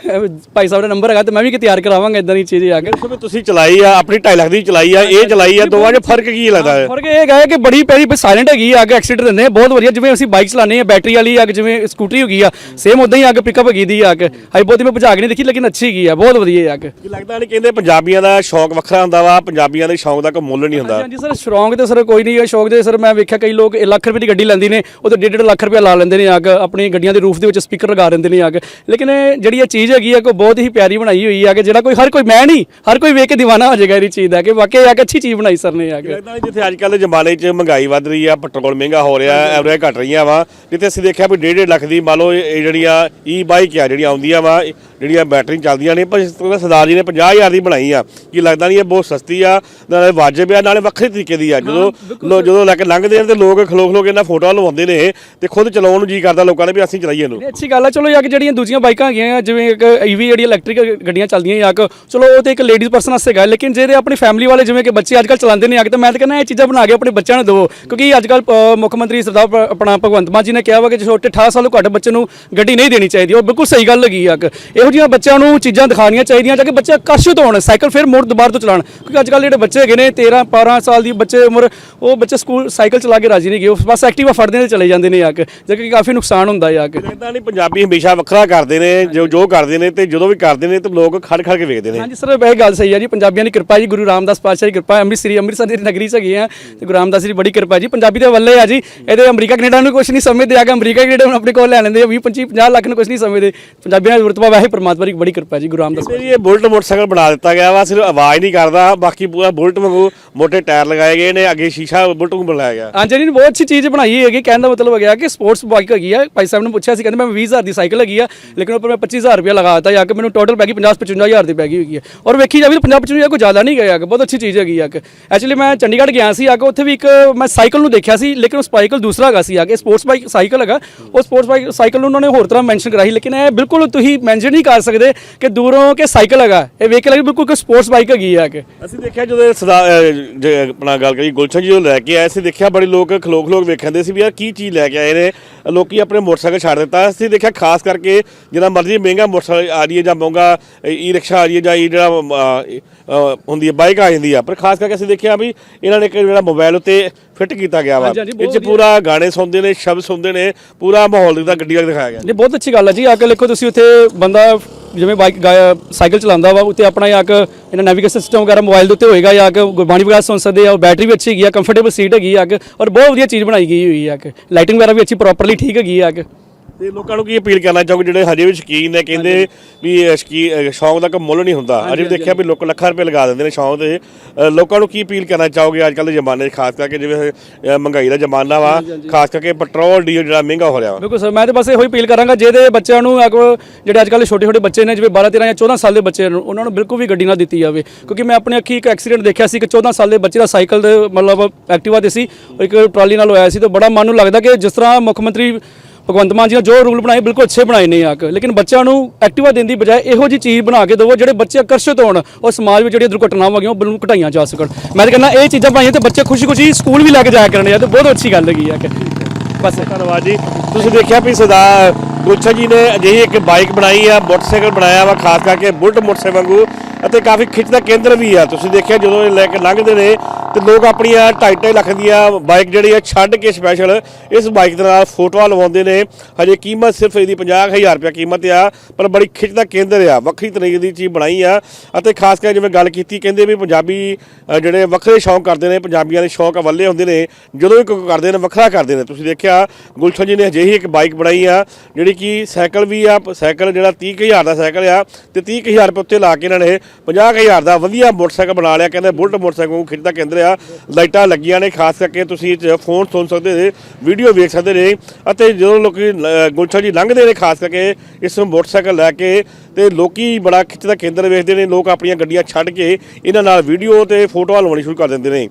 ਭਾਈ ਸਾਹਿਬ ਦਾ ਨੰਬਰ ਹੈਗਾ ਤੇ ਮੈਂ ਵੀ ਕਿ ਤਿਆਰ ਕਰਾਵਾਂਗਾ ਇਦਾਂ ਦੀ ਚੀਜ਼ ਆ ਕੇ ਵੀ ਤੁਸੀਂ ਚਲਾਈ ਆ ਆਪਣੀ 2.5 ਲੱਖ ਦੀ ਚਲਾਈ ਆ ਇਹ ਚਲਾਈ ਆ ਦੋਵਾਂ 'ਚ ਫ਼ਰਕ ਕੀ ਲੱਗਦਾ ਹੈ? ਫ਼ਰਕ ਇਹ ਹੈਗਾ ਕਿ ਬੜੀ ਪੈਰੀ ਸਾਇਲੈਂਟ ਹੈਗੀ ਆ ਕਿ ਐਕਸੀਡੈਂਟ ਦਿੰਦੇ ਆ ਬਹੁਤ ਵਧੀਆ ਜਿਵੇਂ ਅਸੀਂ ਬਾਈਕ ਚਲਾਉਂਦੇ ਆ ਬੈਟਰੀ ਵਾਲੀ ਆ ਕਿ ਜਿਵੇਂ ਸਕੂਟਰੀ ਹੈਗੀ ਆ ਸੇਮ ਉਦਾਂ ਹੀ ਆ ਕੇ ਪਿਕਅਪ ਹੈਗੀ ਦੀ ਆ ਕਿ ਹਾਈ ਬਹੁਤੀ ਮੈਂ ਭਜਾ ਕੇ ਨਹੀਂ ਦੇਖੀ ਲੇਕਿਨ ਅੱਛੀ ਹੈਗੀ ਆ ਬਹੁਤ ਵਧੀਆ ਆ ਕਿ ਕੀ ਲੱਗਦਾ ਨਹੀਂ ਕਹਿੰਦੇ ਪੰਜਾਬੀਆਂ ਦਾ ਸ਼ੌਕ ਵੱਖਰਾ ਹੁੰਦਾ ਵਾ ਪੰਜਾਬੀਆਂ ਦੇ ਸ਼ੌਕ ਦਾ ਕੋਈ ਮੁੱਲ ਨਹੀਂ ਹੁੰਦਾ? ਹਾਂਜੀ ਸਰ ਸ਼ੌਂਕ ਤੇ ਸਰ ਕੋਈ ਨਹੀਂ ਹੈ ਸ਼ੌਂਕ ਦੇ ਸਰ ਮੈਂ ਵੇਖਿਆ ਕਈ ਲੋਕ ਲੱਖ ਰੁਪਏ ਦੀ ਗੱਡੀ ਲੈਂਦੀ ਨੇ ਉਹ ਤੇ ਡੇਢ ਡੇਢ ਲੱਖ ਰੁਪਏ ਲਾ ਲੈਂਦੇ ਨੇ ਆ ਕੇ ਆਪਣੀ ਗੱਡੀਆਂ ਦੇ ਰੂਫ ਦੇ ਵਿੱਚ ਸਪੀਕਰ ਲਗਾ ਦਿੰਦੇ ਨੇ ਆ ਕੇ ਲੇਕਿਨ ਜਿਹੜੀ ਇਹ ਚੀਜ਼ ਹੈਗੀ ਆ ਕੋ ਬਹੁਤ ਹੀ ਪਿਆਰੀ ਬਣਾਈ ਹੋਈ ਆ ਕਿ ਜਿਹੜਾ ਕੋਈ ਹਰ ਕੋਈ ਮੈਂ ਨਹੀਂ ਹਰ ਕੋਈ ਵੇਖ ਕੇ دیਵਾਨਾ ਹੋ ਜਾਏਗਾ ਇਹ ਚੀਜ਼ ਦਾ ਕਿ ਵਾਕਈ ਆ ਕੇ ਅੱਛੀ ਚੀਜ਼ ਬਣਾਈ ਸਰ ਨੇ ਆ ਕੇ। ਲੱਗਦਾ ਜਿੱਥੇ ਅੱਜ ਕੱਲ੍ਹ ਦੇ ਜ਼ਮਾਨੇ 'ਚ ਮਹਿੰਗਾਈ ਵੱਧ ਰਹੀ ਆ ਪੈਟਰੋਲ ਮਹਿੰਗਾ ਹੋ ਰਿਹਾ ਐਵਰੇਜ ਘਟ ਰਹੀਆਂ ਵਾ ਜਿੱਥੇ ਅਸੀਂ ਦੇਖਿਆ ਵੀ ਡੇਢ ਡੇਢ ਲੱਖ ਦੀ ਮੰਨ ਲਓ ਇਹ ਜਿਹੜੀਆਂ ਈ ਬਾਈਕ ਆ ਜਿਹੜੀਆਂ ਆਉਂਦੀਆਂ ਵਾ ਜਿਹੜੀਆਂ ਬੈਟਰੀ ਚੱਲਦੀਆਂ ਨੇ ਪਰ ਇਸ ਤਰ੍ਹਾਂ ਸਰਦਾਰ ਜੀ ਨੇ 50000 ਦੀ ਬਣਾਈ ਆ। ਕੀ ਲੱਗਦਾ ਨਹੀਂ ਇਹ ਬਹੁਤ ਸਸਤੀ ਆ ਨਾਲੇ ਵਾਜਬ ਆ ਨਾਲੇ ਵੱਖਰੇ ਤਰੀਕੇ ਦੀ ਆ। ਜਦੋਂ ਜਦੋਂ ਲੈ ਕੇ ਲੰਘਦੇ ਆ ਤੇ ਲੋਕ ਖਲੋ ਖਲੋ ਕੇ ਇਹਨਾਂ ਫੋਟੋਆਂ ਲਵਾਉਂਦੇ ਨੇ ਤੇ ਖੁਦ ਚਲਾਉਣ ਨੂੰ ਜੀ ਕਰਦਾ ਲੋਕਾਂ ਨੇ ਵੀ ਅਸੀਂ ਚਲਾਈਏ ਇਹਨੂੰ। ਇਹ ਅੱਛੀ ਗੱਲ ਆ ਚਲੋ ਯਾ ਕਿ ਜਿਹੜੀਆਂ ਦੂਜੀਆਂ ਬਾਈਕਾਂ ਹੈਗੀਆਂ ਜਿਵੇਂ ਇੱਕ ਈਵੀ ਜਿਹੜੀ ਇਲੈਕਟ੍ਰਿਕ ਗੱਡੀਆਂ ਚੱਲਦੀਆਂ ਯਾ ਕਿ ਚਲੋ ਉਹ ਤੇ ਇੱਕ ਲੇਡੀਜ਼ ਪਰਸਨ ਵਾਸਤੇ ਹੈਗਾ ਲੇਕਿਨ ਜਿਹੜੇ ਆਪਣੀ ਫੈਮਿਲੀ ਵਾਲੇ ਜਿਵੇਂ ਕਿ ਬੱਚੇ ਅੱਜਕੱਲ ਚਲਾਉਂਦੇ ਨੇ ਆ ਕੇ ਤਾਂ ਮੈਂ ਤਾਂ ਕਹਿੰਦਾ ਇਹ ਚੀਜ਼ਾਂ ਬਣਾ ਕੇ ਆਪਣੇ ਬੱਚਿਆਂ ਨੂੰ ਦਿਓ ਕਿਉਂਕਿ ਅੱਜਕੱਲ ਮੁੱਖ ਮੰਤਰੀ ਸਰਦਾਰ ਆਪਣਾ ਭਗਵੰਤ ਮਾਨ ਜੀ ਨੇ ਕਿਹਾ ਵਾ ਕਿ ਛੋਟੇ 18 ਸਾਲ ਤੋਂ ਘੱਟ ਬੱਚੇ ਨੂੰ ਗੱਡੀ ਨਹੀਂ ਦੇਣੀ ਚਾਹੀਦੀ ਉਹ ਬਿਲਕੁਲ ਸਹੀ ਗੱਲ ਲੱਗੀ ਆ। ਕਿ ਇਹੋ ਜਿਹੀਆਂ ਬੱਚਿਆਂ ਨੂੰ ਚੀਜ਼ਾਂ ਦਿਖਾਉਣੀਆਂ ਚਾਹੀਦੀਆਂ ਤਾਂ ਕਿ ਬੱਚੇ ਆਕਰਸ਼ਿਤ ਹੋਣ ਸਾਈਕਲ ਫਿਰ ਮੁੜ ਦੁਬਾਰਾ ਤੋਂ ਚਲਾਉਣ। ਕਿਉਂਕਿ ਅੱਜਕੱਲ ਜਿਹੜੇ ਬੱਚੇ ਹੈਗੇ ਨੇ 13 12 ਸਾਲ ਦੀ ਬੱਚੇ ਉਮਰ ਉਹ ਬੱਚੇ ਸਕੂਲ ਸਾਈਕਲ ਚਲਾ ਕੇ ਰਾਜੀ ਨਹੀਂ ਗਏ। ਉਹ ਬਸ ਐਕਟਿਵਾ ਫੜਦੇ ਨੇ ਚਲੇ ਜਾਂਦੇ ਨੇ ਆ ਕੇ। ਜਿਹੜਾ ਕਿ ਕਾਫੀ ਨੁਕਸਾਨ ਹੁੰਦਾ ਆ ਕੇ। ਲੱਗਦਾ ਨਹੀਂ ਪੰਜਾਬੀ ਹਮੇਸ਼ਾ ਵੱਖਰਾ ਕਰਦੇ ਨੇ ਜੋ ਜੋ ਕਰਦੇ ਨੇ ਤੇ ਜਦੋਂ ਵੀ ਕਰਦੇ ਨੇ ਤੇ ਲੋਕ ਖੜ ਖੜ ਕੇ ਵੇਖਦੇ ਨੇ। ਹਾਂਜੀ ਸਰ ਇਹ ਗੱਲ ਸਹੀ ਹੈ ਜੀ। ਪੰਜਾਬੀਆਂ ਦੀ ਕਿਰਪਾ ਜੀ ਗੁਰੂ ਰਾਮਦਾਸ ਪਾਤਸ਼ਾਹ ਦੀ ਕਿਰਪਾ। ਅੰਮ੍ਰਿਤ ਸ੍ਰੀ ਅੰਮ੍ਰਿਤਸਰ ਦੀ ਨਗਰੀ ਚ ਹੈਗੇ ਆ ਤੇ ਗੁਰੂ ਰਾਮਦਾਸ ਜੀ ਦੀ ਬੜੀ ਕਿਰਪਾ ਜੀ। ਪੰਜਾਬੀ ਦੇ ਵੱਲੇ ਆ ਜੀ। ਇਹਦੇ ਅਮਰੀਕਾ ਕੈਨੇਡਾ ਨੂੰ ਕੁਝ ਨਹੀਂ ਸਮਝਦੇ ਆ ਕਿ ਅਮਰੀਕਾ ਕੈਨੇਡਾ ਨੂੰ ਆਪਣੇ ਕੋਲ ਲੈ ਲੈਂਦੇ ਆ। 20 25 50 ਲੱਖ ਨੂੰ ਕੁਝ ਨਹੀਂ ਸਮਝਦੇ। ਪੰਜਾਬੀਆਂ ਦਾ ਰੁਤਬਾ ਵੈਸੇ ਪਰਮਾਤਮਾ ਦੀ ਬੜੀ ਕਿਰਪਾ ਜੀ ਗੁਰੂ ਰਾਮਦਾਸ ਤੇ ਇਹ ਬੁਲਟ ਮੋਟਰਸਾਈਕਲ ਬਣਾ ਦਿੱਤਾ ਗਿਆ ਵਾ ਸਿਰਫ ਆਵਾਜ਼ ਨਹੀਂ ਕਰਦਾ ਬਾਕੀ ਪੂਰਾ ਬੁਲਟ ਵਾਂਗੂ ਮੋٹے ਟਾਇਰ ਲਗਾਏ ਗਏ ਨੇ ਅੱਗੇ ਸ਼ੀਸ਼ਾ ਬੁਲਟ ਨੂੰ ਬਣਾਇਆ ਗਿਆ। ਹਾਂਜੀ ਜੀ ਬਹੁਤ ਅੱਛੀ ਚੀਜ਼ ਬਣਾਈ ਹੈਗੀ ਕਹਿਣ ਦਾ ਮਤਲਬ ਹੈਗਾ ਕਿ ਸਪੋਰਟਸ ਬਾਈਕ ਹੈਗੀ ਆ ਭਾਈ ਸਾਹਿਬ ਨੇ ਪੁੱਛਿਆ ਸੀ ਕਹਿੰਦੇ ਮੈਂ 20000 ਦੀ ਸਾਈਕਲ ਹੈਗੀ ਆ ਲੇਕਿਨ ਉੱਪਰ ਮੈਂ 25000 ਰੁਪਏ ਲਗਾ ਦਿੱਤਾ ਜਾ ਕੇ ਮੈਨੂੰ ਟੋਟਲ ਪੈ ਗਈ 50 55000 ਦੀ ਪੈ ਗਈ ਹੈਗੀ ਆ। ਔਰ ਵੇਖੀ ਜਾਵੇ ਤਾਂ 50 55000 ਕੋਈ ਜ਼ਿਆਦਾ ਨਹੀਂ ਗਿਆ ਬਹੁਤ ਅੱਛੀ ਚੀਜ਼ ਹੈਗੀ ਆ ਐਕਚੁਅਲੀ ਮੈਂ ਚੰਡੀਗੜ੍ਹ ਗਿਆ ਸੀ ਆ ਕੇ ਉੱਥੇ ਵੀ ਇੱਕ ਮੈਂ ਸਾਈਕਲ ਨੂੰ ਦੇਖਿਆ ਸੀ ਲੇਕਿਨ ਉਹ ਸਾਈਕਲ ਦੂਸਰਾ ਹੈਗਾ ਸੀ ਆ ਕੇ ਸਪੋਰਟਸ ਬਾਈਕ ਸਾਈਕਲ ਹੈਗਾ ਉਹ ਸਪੋਰਟਸ ਬਾਈਕ ਸਾਈਕਲ ਨੂੰ ਉਹਨਾਂ ਨੇ ਹੋਰ ਤਰ੍ਹਾਂ ਮੈਂਸ਼ਨ ਕਰਾਈ ਲੇਕਿਨ ਇਹ ਬਿਲਕੁਲ ਤੁਸੀਂ ਮੈਂਸ਼ਨ ਨਹੀਂ ਕਰ ਸਕਦੇ ਕਿ ਦੂਰੋਂ ਕਿ ਸਾਈਕਲ ਹੈਗਾ ਇਹ ਵੇਖ ਕੇ ਲੱਗੇ ਬਿਲਕੁਲ ਕਿ ਸਪੋਰਟਸ ਬਾਈਕ ਹੈਗੀ ਆ ਕਿ। ਅਸੀਂ ਦੇਖਿਆ ਜਦੋਂ ਇਹ ਸਦਾ ਅਹ ਜੇ ਆਪਣਾ ਗੱਲ ਕਰੀ ਗੁਲਸ਼ਨ ਜੀ ਨੂੰ ਲੈ ਕੇ ਆਏ ਸੀ ਦੇਖਿਆ ਬੜੇ ਲੋਕ ਖਲੋਕ ਖਲੋਕ ਵੇਖਦੇ ਸੀ ਵੀ ਯਾਰ ਕੀ ਚੀਜ਼ ਲੈ ਕੇ ਆਏ ਨੇ। ਲੋਕੀ ਆਪਣੇ ਮੋਟਰਸਾਈਕਲ ਛੱਡ ਦਿੱਤਾ। ਅਸੀਂ ਦੇਖਿਆ ਖਾਸ ਕਰਕੇ ਜਿਹੜਾ ਮਰਜ਼ੀ ਮਹਿੰਗਾ ਮੋਟਰਸਾਈਕਲ ਆ ਰਹੀ ਹੈ ਜਾਂ ਮਹਿੰਗਾ ਈ ਰਿਕਸ਼ਾ ਆ ਰਹੀ ਹੈ ਜਾਂ ਇਹ ਜਿਹੜਾ ਅਮ, ਅਹ, ਹੁੰਦੀ ਹੈ ਬਾਈਕ ਆ ਜਾਂਦੀ ਆ। ਪਰ ਖਾਸ ਕਰਕੇ ਅਸੀਂ ਦੇਖਿਆ ਵੀ ਇਹਨਾਂ ਨੇ ਇੱਕ ਜਿਹੜਾ ਮੋਬਾਈਲ ਉੱਤੇ ਫਿੱਟ ਕੀਤਾ ਗਿਆ ਵਾ। ਹਾਂਜੀ, ਹਾਂਜੀ, ਇਹ ਚ ਪੂਰਾ ਗਾਣੇ ਸੁਣਦੇ ਨੇ ਸ਼ਬਦ ਸੁਣਦੇ ਨੇ ਪੂਰਾ ਮਾਹੌਲ ਦਾ ਗੱਡੀ ਵਾਲਾ ਦਿਖਾਇਆ ਗਿਆ। ਇਹ ਬਹੁਤ ਅੱਛੀ ਗੱਲ ਹੈ ਜੀ। ਆ ਕੇ ਦੇਖੋ ਤੁਸੀਂ ਉੱਥੇ ਬੰਦਾ ਜਿਵੇਂ ਬਾਈਕ ਸਾਈਕਲ ਚਲਾਉਂਦਾ ਵਾ ਉੱਤੇ ਆਪਣਾ ਆ ਕੇ ਇਹਨਾਂ ਨੈਵੀਗੇਸ਼ਨ ਸਿਸਟਮ ਵਗੈਰਾ ਮੋਬਾਈਲ ਦੇ ਉੱਤੇ ਹੋਏਗਾ ਜਾਂ ਕਿ ਗੁਰਬਾਣੀ ਵਗੈਰਾ ਸੁਣ ਸਕਦੇ ਆ ਔਰ ਬੈਟਰੀ ਵੀ ਅੱਛੀ ਹੈਗੀ ਆ ਕੰਫਰਟੇਬਲ ਸੀਟ ਹੈਗੀ ਆ ਕਿ ਔਰ ਬਹੁਤ ਵਧੀਆ ਚੀਜ਼ ਬਣਾਈ ਗਈ ਹੋਈ ਆ ਕਿ। ਲਾਈਟਿੰਗ ਵਗੈਰਾ ਵੀ ਅੱਛੀ ਪ੍ਰੋਪਰਲੀ ਠੀਕ ਹੈਗੀ ਆ ਕਿ। ਤੇ ਲੋਕਾਂ ਨੂੰ ਕੀ ਅਪੀਲ ਕਰਨਾ ਚਾਹੋਗੇ? ਜਿਹੜੇ ਹਜੇ ਵੀ ਸ਼ਕੀਨ ਨੇ ਕਹਿੰਦੇ ਵੀ ਸ਼ਕੀ ਸ਼ੌਂਕ ਦਾ ਕੋਈ ਮੁੱਲ ਨਹੀਂ ਹੁੰਦਾ। ਅਜੇ ਵੀ ਦੇਖਿਆ ਵੀ ਲੋਕ ਲੱਖਾਂ ਰੁਪਏ ਲਗਾ ਦਿੰਦੇ ਨੇ ਸ਼ੌਂਕ ਤੇ। ਲੋਕਾਂ ਨੂੰ ਕੀ ਅਪੀਲ ਕਰਨਾ ਚਾਹੋਗੇ ਅੱਜ ਕੱਲ੍ਹ ਦੇ ਜ਼ਮਾਨੇ 'ਚ ਖਾਸ ਕਰਕੇ ਜਿਵੇਂ ਮਹਿੰਗਾਈ ਦਾ ਜ਼ਮਾਨਾ ਵਾ ਖਾਸ ਕਰਕੇ ਪੈਟਰੋਲ ਡੀਜ਼ਲ ਜਿਹੜਾ ਮਹਿੰਗਾ ਹੋ ਰਿਹਾ ਵਾ। ਬਿਲਕੁਲ ਸਰ ਮੈਂ ਤਾਂ ਬਸ ਇਹੋ ਹੀ ਅਪੀਲ ਕਰਾਂਗਾ ਜਿਹਦੇ ਬੱਚਿਆਂ ਨੂੰ ਜਿਹੜੇ ਅੱਜ ਕੱਲ੍ਹ ਛੋਟੇ ਛੋਟੇ ਬੱਚੇ ਨੇ ਜਿਵੇਂ 12 13 ਜਾਂ 14 ਸਾਲ ਦੇ ਬੱਚੇ ਨੇ ਉਹਨਾਂ ਨੂੰ ਬਿਲਕੁਲ ਵੀ ਗੱਡੀ ਨਾ ਦਿੱਤੀ ਜਾਵੇ। ਕਿਉਂਕਿ ਮੈਂ ਆਪਣੀ ਅੱਖੀ ਇੱਕ ਐਕਸੀਡੈਂਟ ਦੇਖਿਆ ਸੀ ਕਿ 14 ਸਾਲ ਦੇ ਬੱਚੇ ਦਾ ਸਾਈਕਲ ਦੇ ਮਤਲਬ ਐਕਟਿਵਾ ਤੇ ਸੀ ਇੱਕ ਟਰਾਲੀ ਨਾਲ ਹੋਇਆ ਸੀ ਤਾਂ ਬੜਾ ਮਨ ਨੂੰ ਲੱਗਦਾ ਕਿ ਜਿਸ ਤਰ੍ਹਾਂ ਮੁੱਖ ਮੰਤਰੀ ਭਗਵੰਤ ਮਾਨ ਜੀ ਨੇ ਜੋ ਰੂਲ ਬਣਾਏ, ਬਿਲਕੁਲ ਅੱਛੇ ਬਣਾਏ ਨੇ ਆ ਕੇ। ਲੇਕਿਨ ਬੱਚਿਆਂ ਨੂੰ ਐਕਟਿਵਾ ਦੇਣ ਦੀ ਬਜਾਏ ਇਹੋ ਜੀ ਚੀਜ਼ ਬਣਾ ਕੇ ਦਿਵੋ, ਜਿਹੜੇ ਬੱਚੇ ਆਕਰਸ਼ਿਤ ਹੋਣ ਔਰ ਸਮਾਜ ਵਿੱਚ ਜਿਹੜੀਆਂ ਦੁਰਘਟਨਾਵਾਂ ਹੈਗੀਆਂ ਉਹ ਬਿਲਕੁਲ ਘਟਾਈਆਂ ਜਾ ਸਕਣ। ਮੈਂ ਤਾਂ ਕਹਿੰਦਾ, ਇਹ ਚੀਜ਼ਾਂ ਬਣਾਈਆਂ ਤੇ ਬੱਚੇ ਖੁਸ਼ੀ-ਖੁਸ਼ੀ ਸਕੂਲ ਵੀ ਲੈ ਕੇ ਜਾਇਆ ਕਰਨਗੇ। ਤੇ ਬਹੁਤ ਅੱਛੀ ਗੱਲ ਹੈਗੀ ਆ ਕਿ। ਬਸ। ਧੰਨਵਾਦ ਜੀ। ਤੁਸੀਂ ਦੇਖਿਆ ਵੀ ਸਦਾ ਗੁਲਸ਼ਨ ਜੀ ਨੇ ਅਜਿਹੀ ਇੱਕ ਬਾਈਕ ਬਣਾਈ ਆ, ਮੋਟਰਸਾਈਕਲ ਬਣਾਇਆ ਵਾ, ਖਾਸ ਕਰਕੇ ਬੁਲਟ ਮੋਟਰਸਾਈਕਲ ਵਾਂਗੂ, ਅਤੇ ਕਾਫੀ ਖਿੱਚ ਦਾ ਕੇਂਦਰ ਵੀ ਆ। ਤੁਸੀਂ ਦੇਖਿਆ ਜਦੋਂ ਇਹ ਲੈ ਕੇ ਲੰਘਦੇ ਨੇ, ਤੇ ਲੋਕ ਆਪਣੀਆਂ 2.5 ਲੱਖ ਦੀਆਂ ਬਾਈਕ ਜਿਹੜੀ ਆ, ਛੱਡ ਕੇ ਸਪੈਸ਼ਲ ਇਸ ਬਾਈਕ ਦੇ ਨਾਲ ਫੋਟੋਆਂ ਲਵਾਉਂਦੇ ਨੇ। ਹਜੇ ਕੀਮਤ ਸਿਰਫ ਇਹਦੀ 50000 ਰੁਪਏ ਕੀਮਤ ਆ, ਪਰ ਬੜੀ ਖਿੱਚ ਦਾ ਕੇਂਦਰ ਆ, ਵੱਖਰੀ ਤਰੀਕੇ ਦੀ ਚੀਜ਼ ਬਣਾਈ ਆ। ਅਤੇ ਖਾਸ ਕਰਕੇ ਜਿਵੇਂ ਗੱਲ ਕੀਤੀ, ਕਹਿੰਦੇ ਵੀ ਪੰਜਾਬੀ ਜਿਹੜੇ ਵੱਖਰੇ ਸ਼ੌਂਕ ਕਰਦੇ ਨੇ, ਪੰਜਾਬੀਆਂ ਦੇ ਸ਼ੌਂਕ ਵੱਲੇ ਹੁੰਦੇ ਨੇ, ਜਦੋਂ ਵੀ ਕੋਈ ਕਰਦੇ ਨੇ, ਵੱਖਰਾ ਕਰਦੇ ਨੇ। ਤੁਸੀਂ ਦੇਖਿਆ, ਗੁਲਸ਼ਨ ਜੀ ਨੇ ਅਜਿਹੀ ਇੱਕ ਬਾਈਕ ਬਣਾਈ ਆ, ਜਿਹੜੀ ਕਿ ਸਾਈਕਲ ਵੀ ਆ, ਸਾਈਕਲ ਜਿਹੜਾ 30000 ਦਾ ਸਾਈਕਲ ਆ ਤੇ 30000 ਰੁਪਏ ਉੱਤੇ ਲਾ ਕੇ ਇਹਨਾਂ ਨੇ 50000 ਦਾ ਵਧੀਆ ਮੋਟਰਸਾਈਕਲ ਬਣਾ ਲਿਆ। ਕਹਿੰਦੇ ਬੁਲਟ ਮੋਟਰਸਾਈਕਲ ਨੂੰ ਖਿੱਚਦਾ ਕੇਂਦਰ ਆ। ਲਾਈਟਾਂ ਲੱਗੀਆਂ ਨੇ, ਖਾਸ ਕਰਕੇ ਤੁਸੀਂ ਇਹ 'ਚ ਫੋਨ ਸੁਣ ਸਕਦੇ ਨੇ ਵੀਡੀਓ ਵੇਖ ਸਕਦੇ ਨੇ ਅਤੇ ਜਦੋਂ ਲੋਕੀ ਲ- ਗੁਲਸ਼ਨ ਜੀ ਲੰਘਦੇ ਨੇ, ਖਾਸ ਕਰਕੇ ਇਸ ਨੂੰ ਮੋਟਰਸਾਈਕਲ ਲੈ ਕੇ ਤੇ ਲੋਕੀ ਬੜਾ ਖਿੱਚਦਾ ਕੇਂਦਰ ਵੇਖਦੇ ਨੇ, ਲੋਕ ਆਪਣੀਆਂ ਗੱਡੀਆਂ ਛੱਡ ਕੇ ਇਹਨਾਂ ਨਾਲ ਵੀਡੀਓ ਤੇ ਫੋਟੋਆਂ ਲਵਾਉਣੀ ਸ਼ੁਰੂ ਕਰ ਦਿੰਦੇ ਨੇ।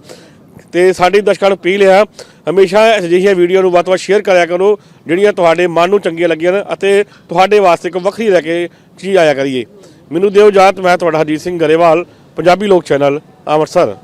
ਤੇ ਸਾਡੀ ਦਰਸ਼ਕਾਂ ਨੂੰ ਅਪੀਲ ਆ, ਹਮੇਸ਼ਾ ਅਜਿਹੀਆਂ ਵੀਡੀਓ ਨੂੰ ਵੱਧ ਤੋਂ ਵੱਧ ਸ਼ੇਅਰ ਕਰਿਆ ਕਰੋ, ਜਿਹੜੀਆਂ ਤੁਹਾਡੇ ਮਨ ਨੂੰ ਚੰਗੀਆਂ ਲੱਗੀਆਂ ਨੇ ਅਤੇ ਤੁਹਾਡੇ ਵਾਸਤੇ ਇੱਕ ਵੱਖਰੀ ਲੈ ਕੇ ਚੀਜ਼ ਆਇਆ ਕਰੀਏ। ਮੈਨੂੰ ਦਿਓ ਇਜਾਜ਼ਤ, ਮੈਂ ਤੁਹਾਡਾ ਹਰਜੀਤ ਸਿੰਘ ਗਰੇਵਾਲ, ਪੰਜਾਬੀ ਲੋਕ ਚੈਨਲ, ਅੰਮ੍ਰਿਤਸਰ।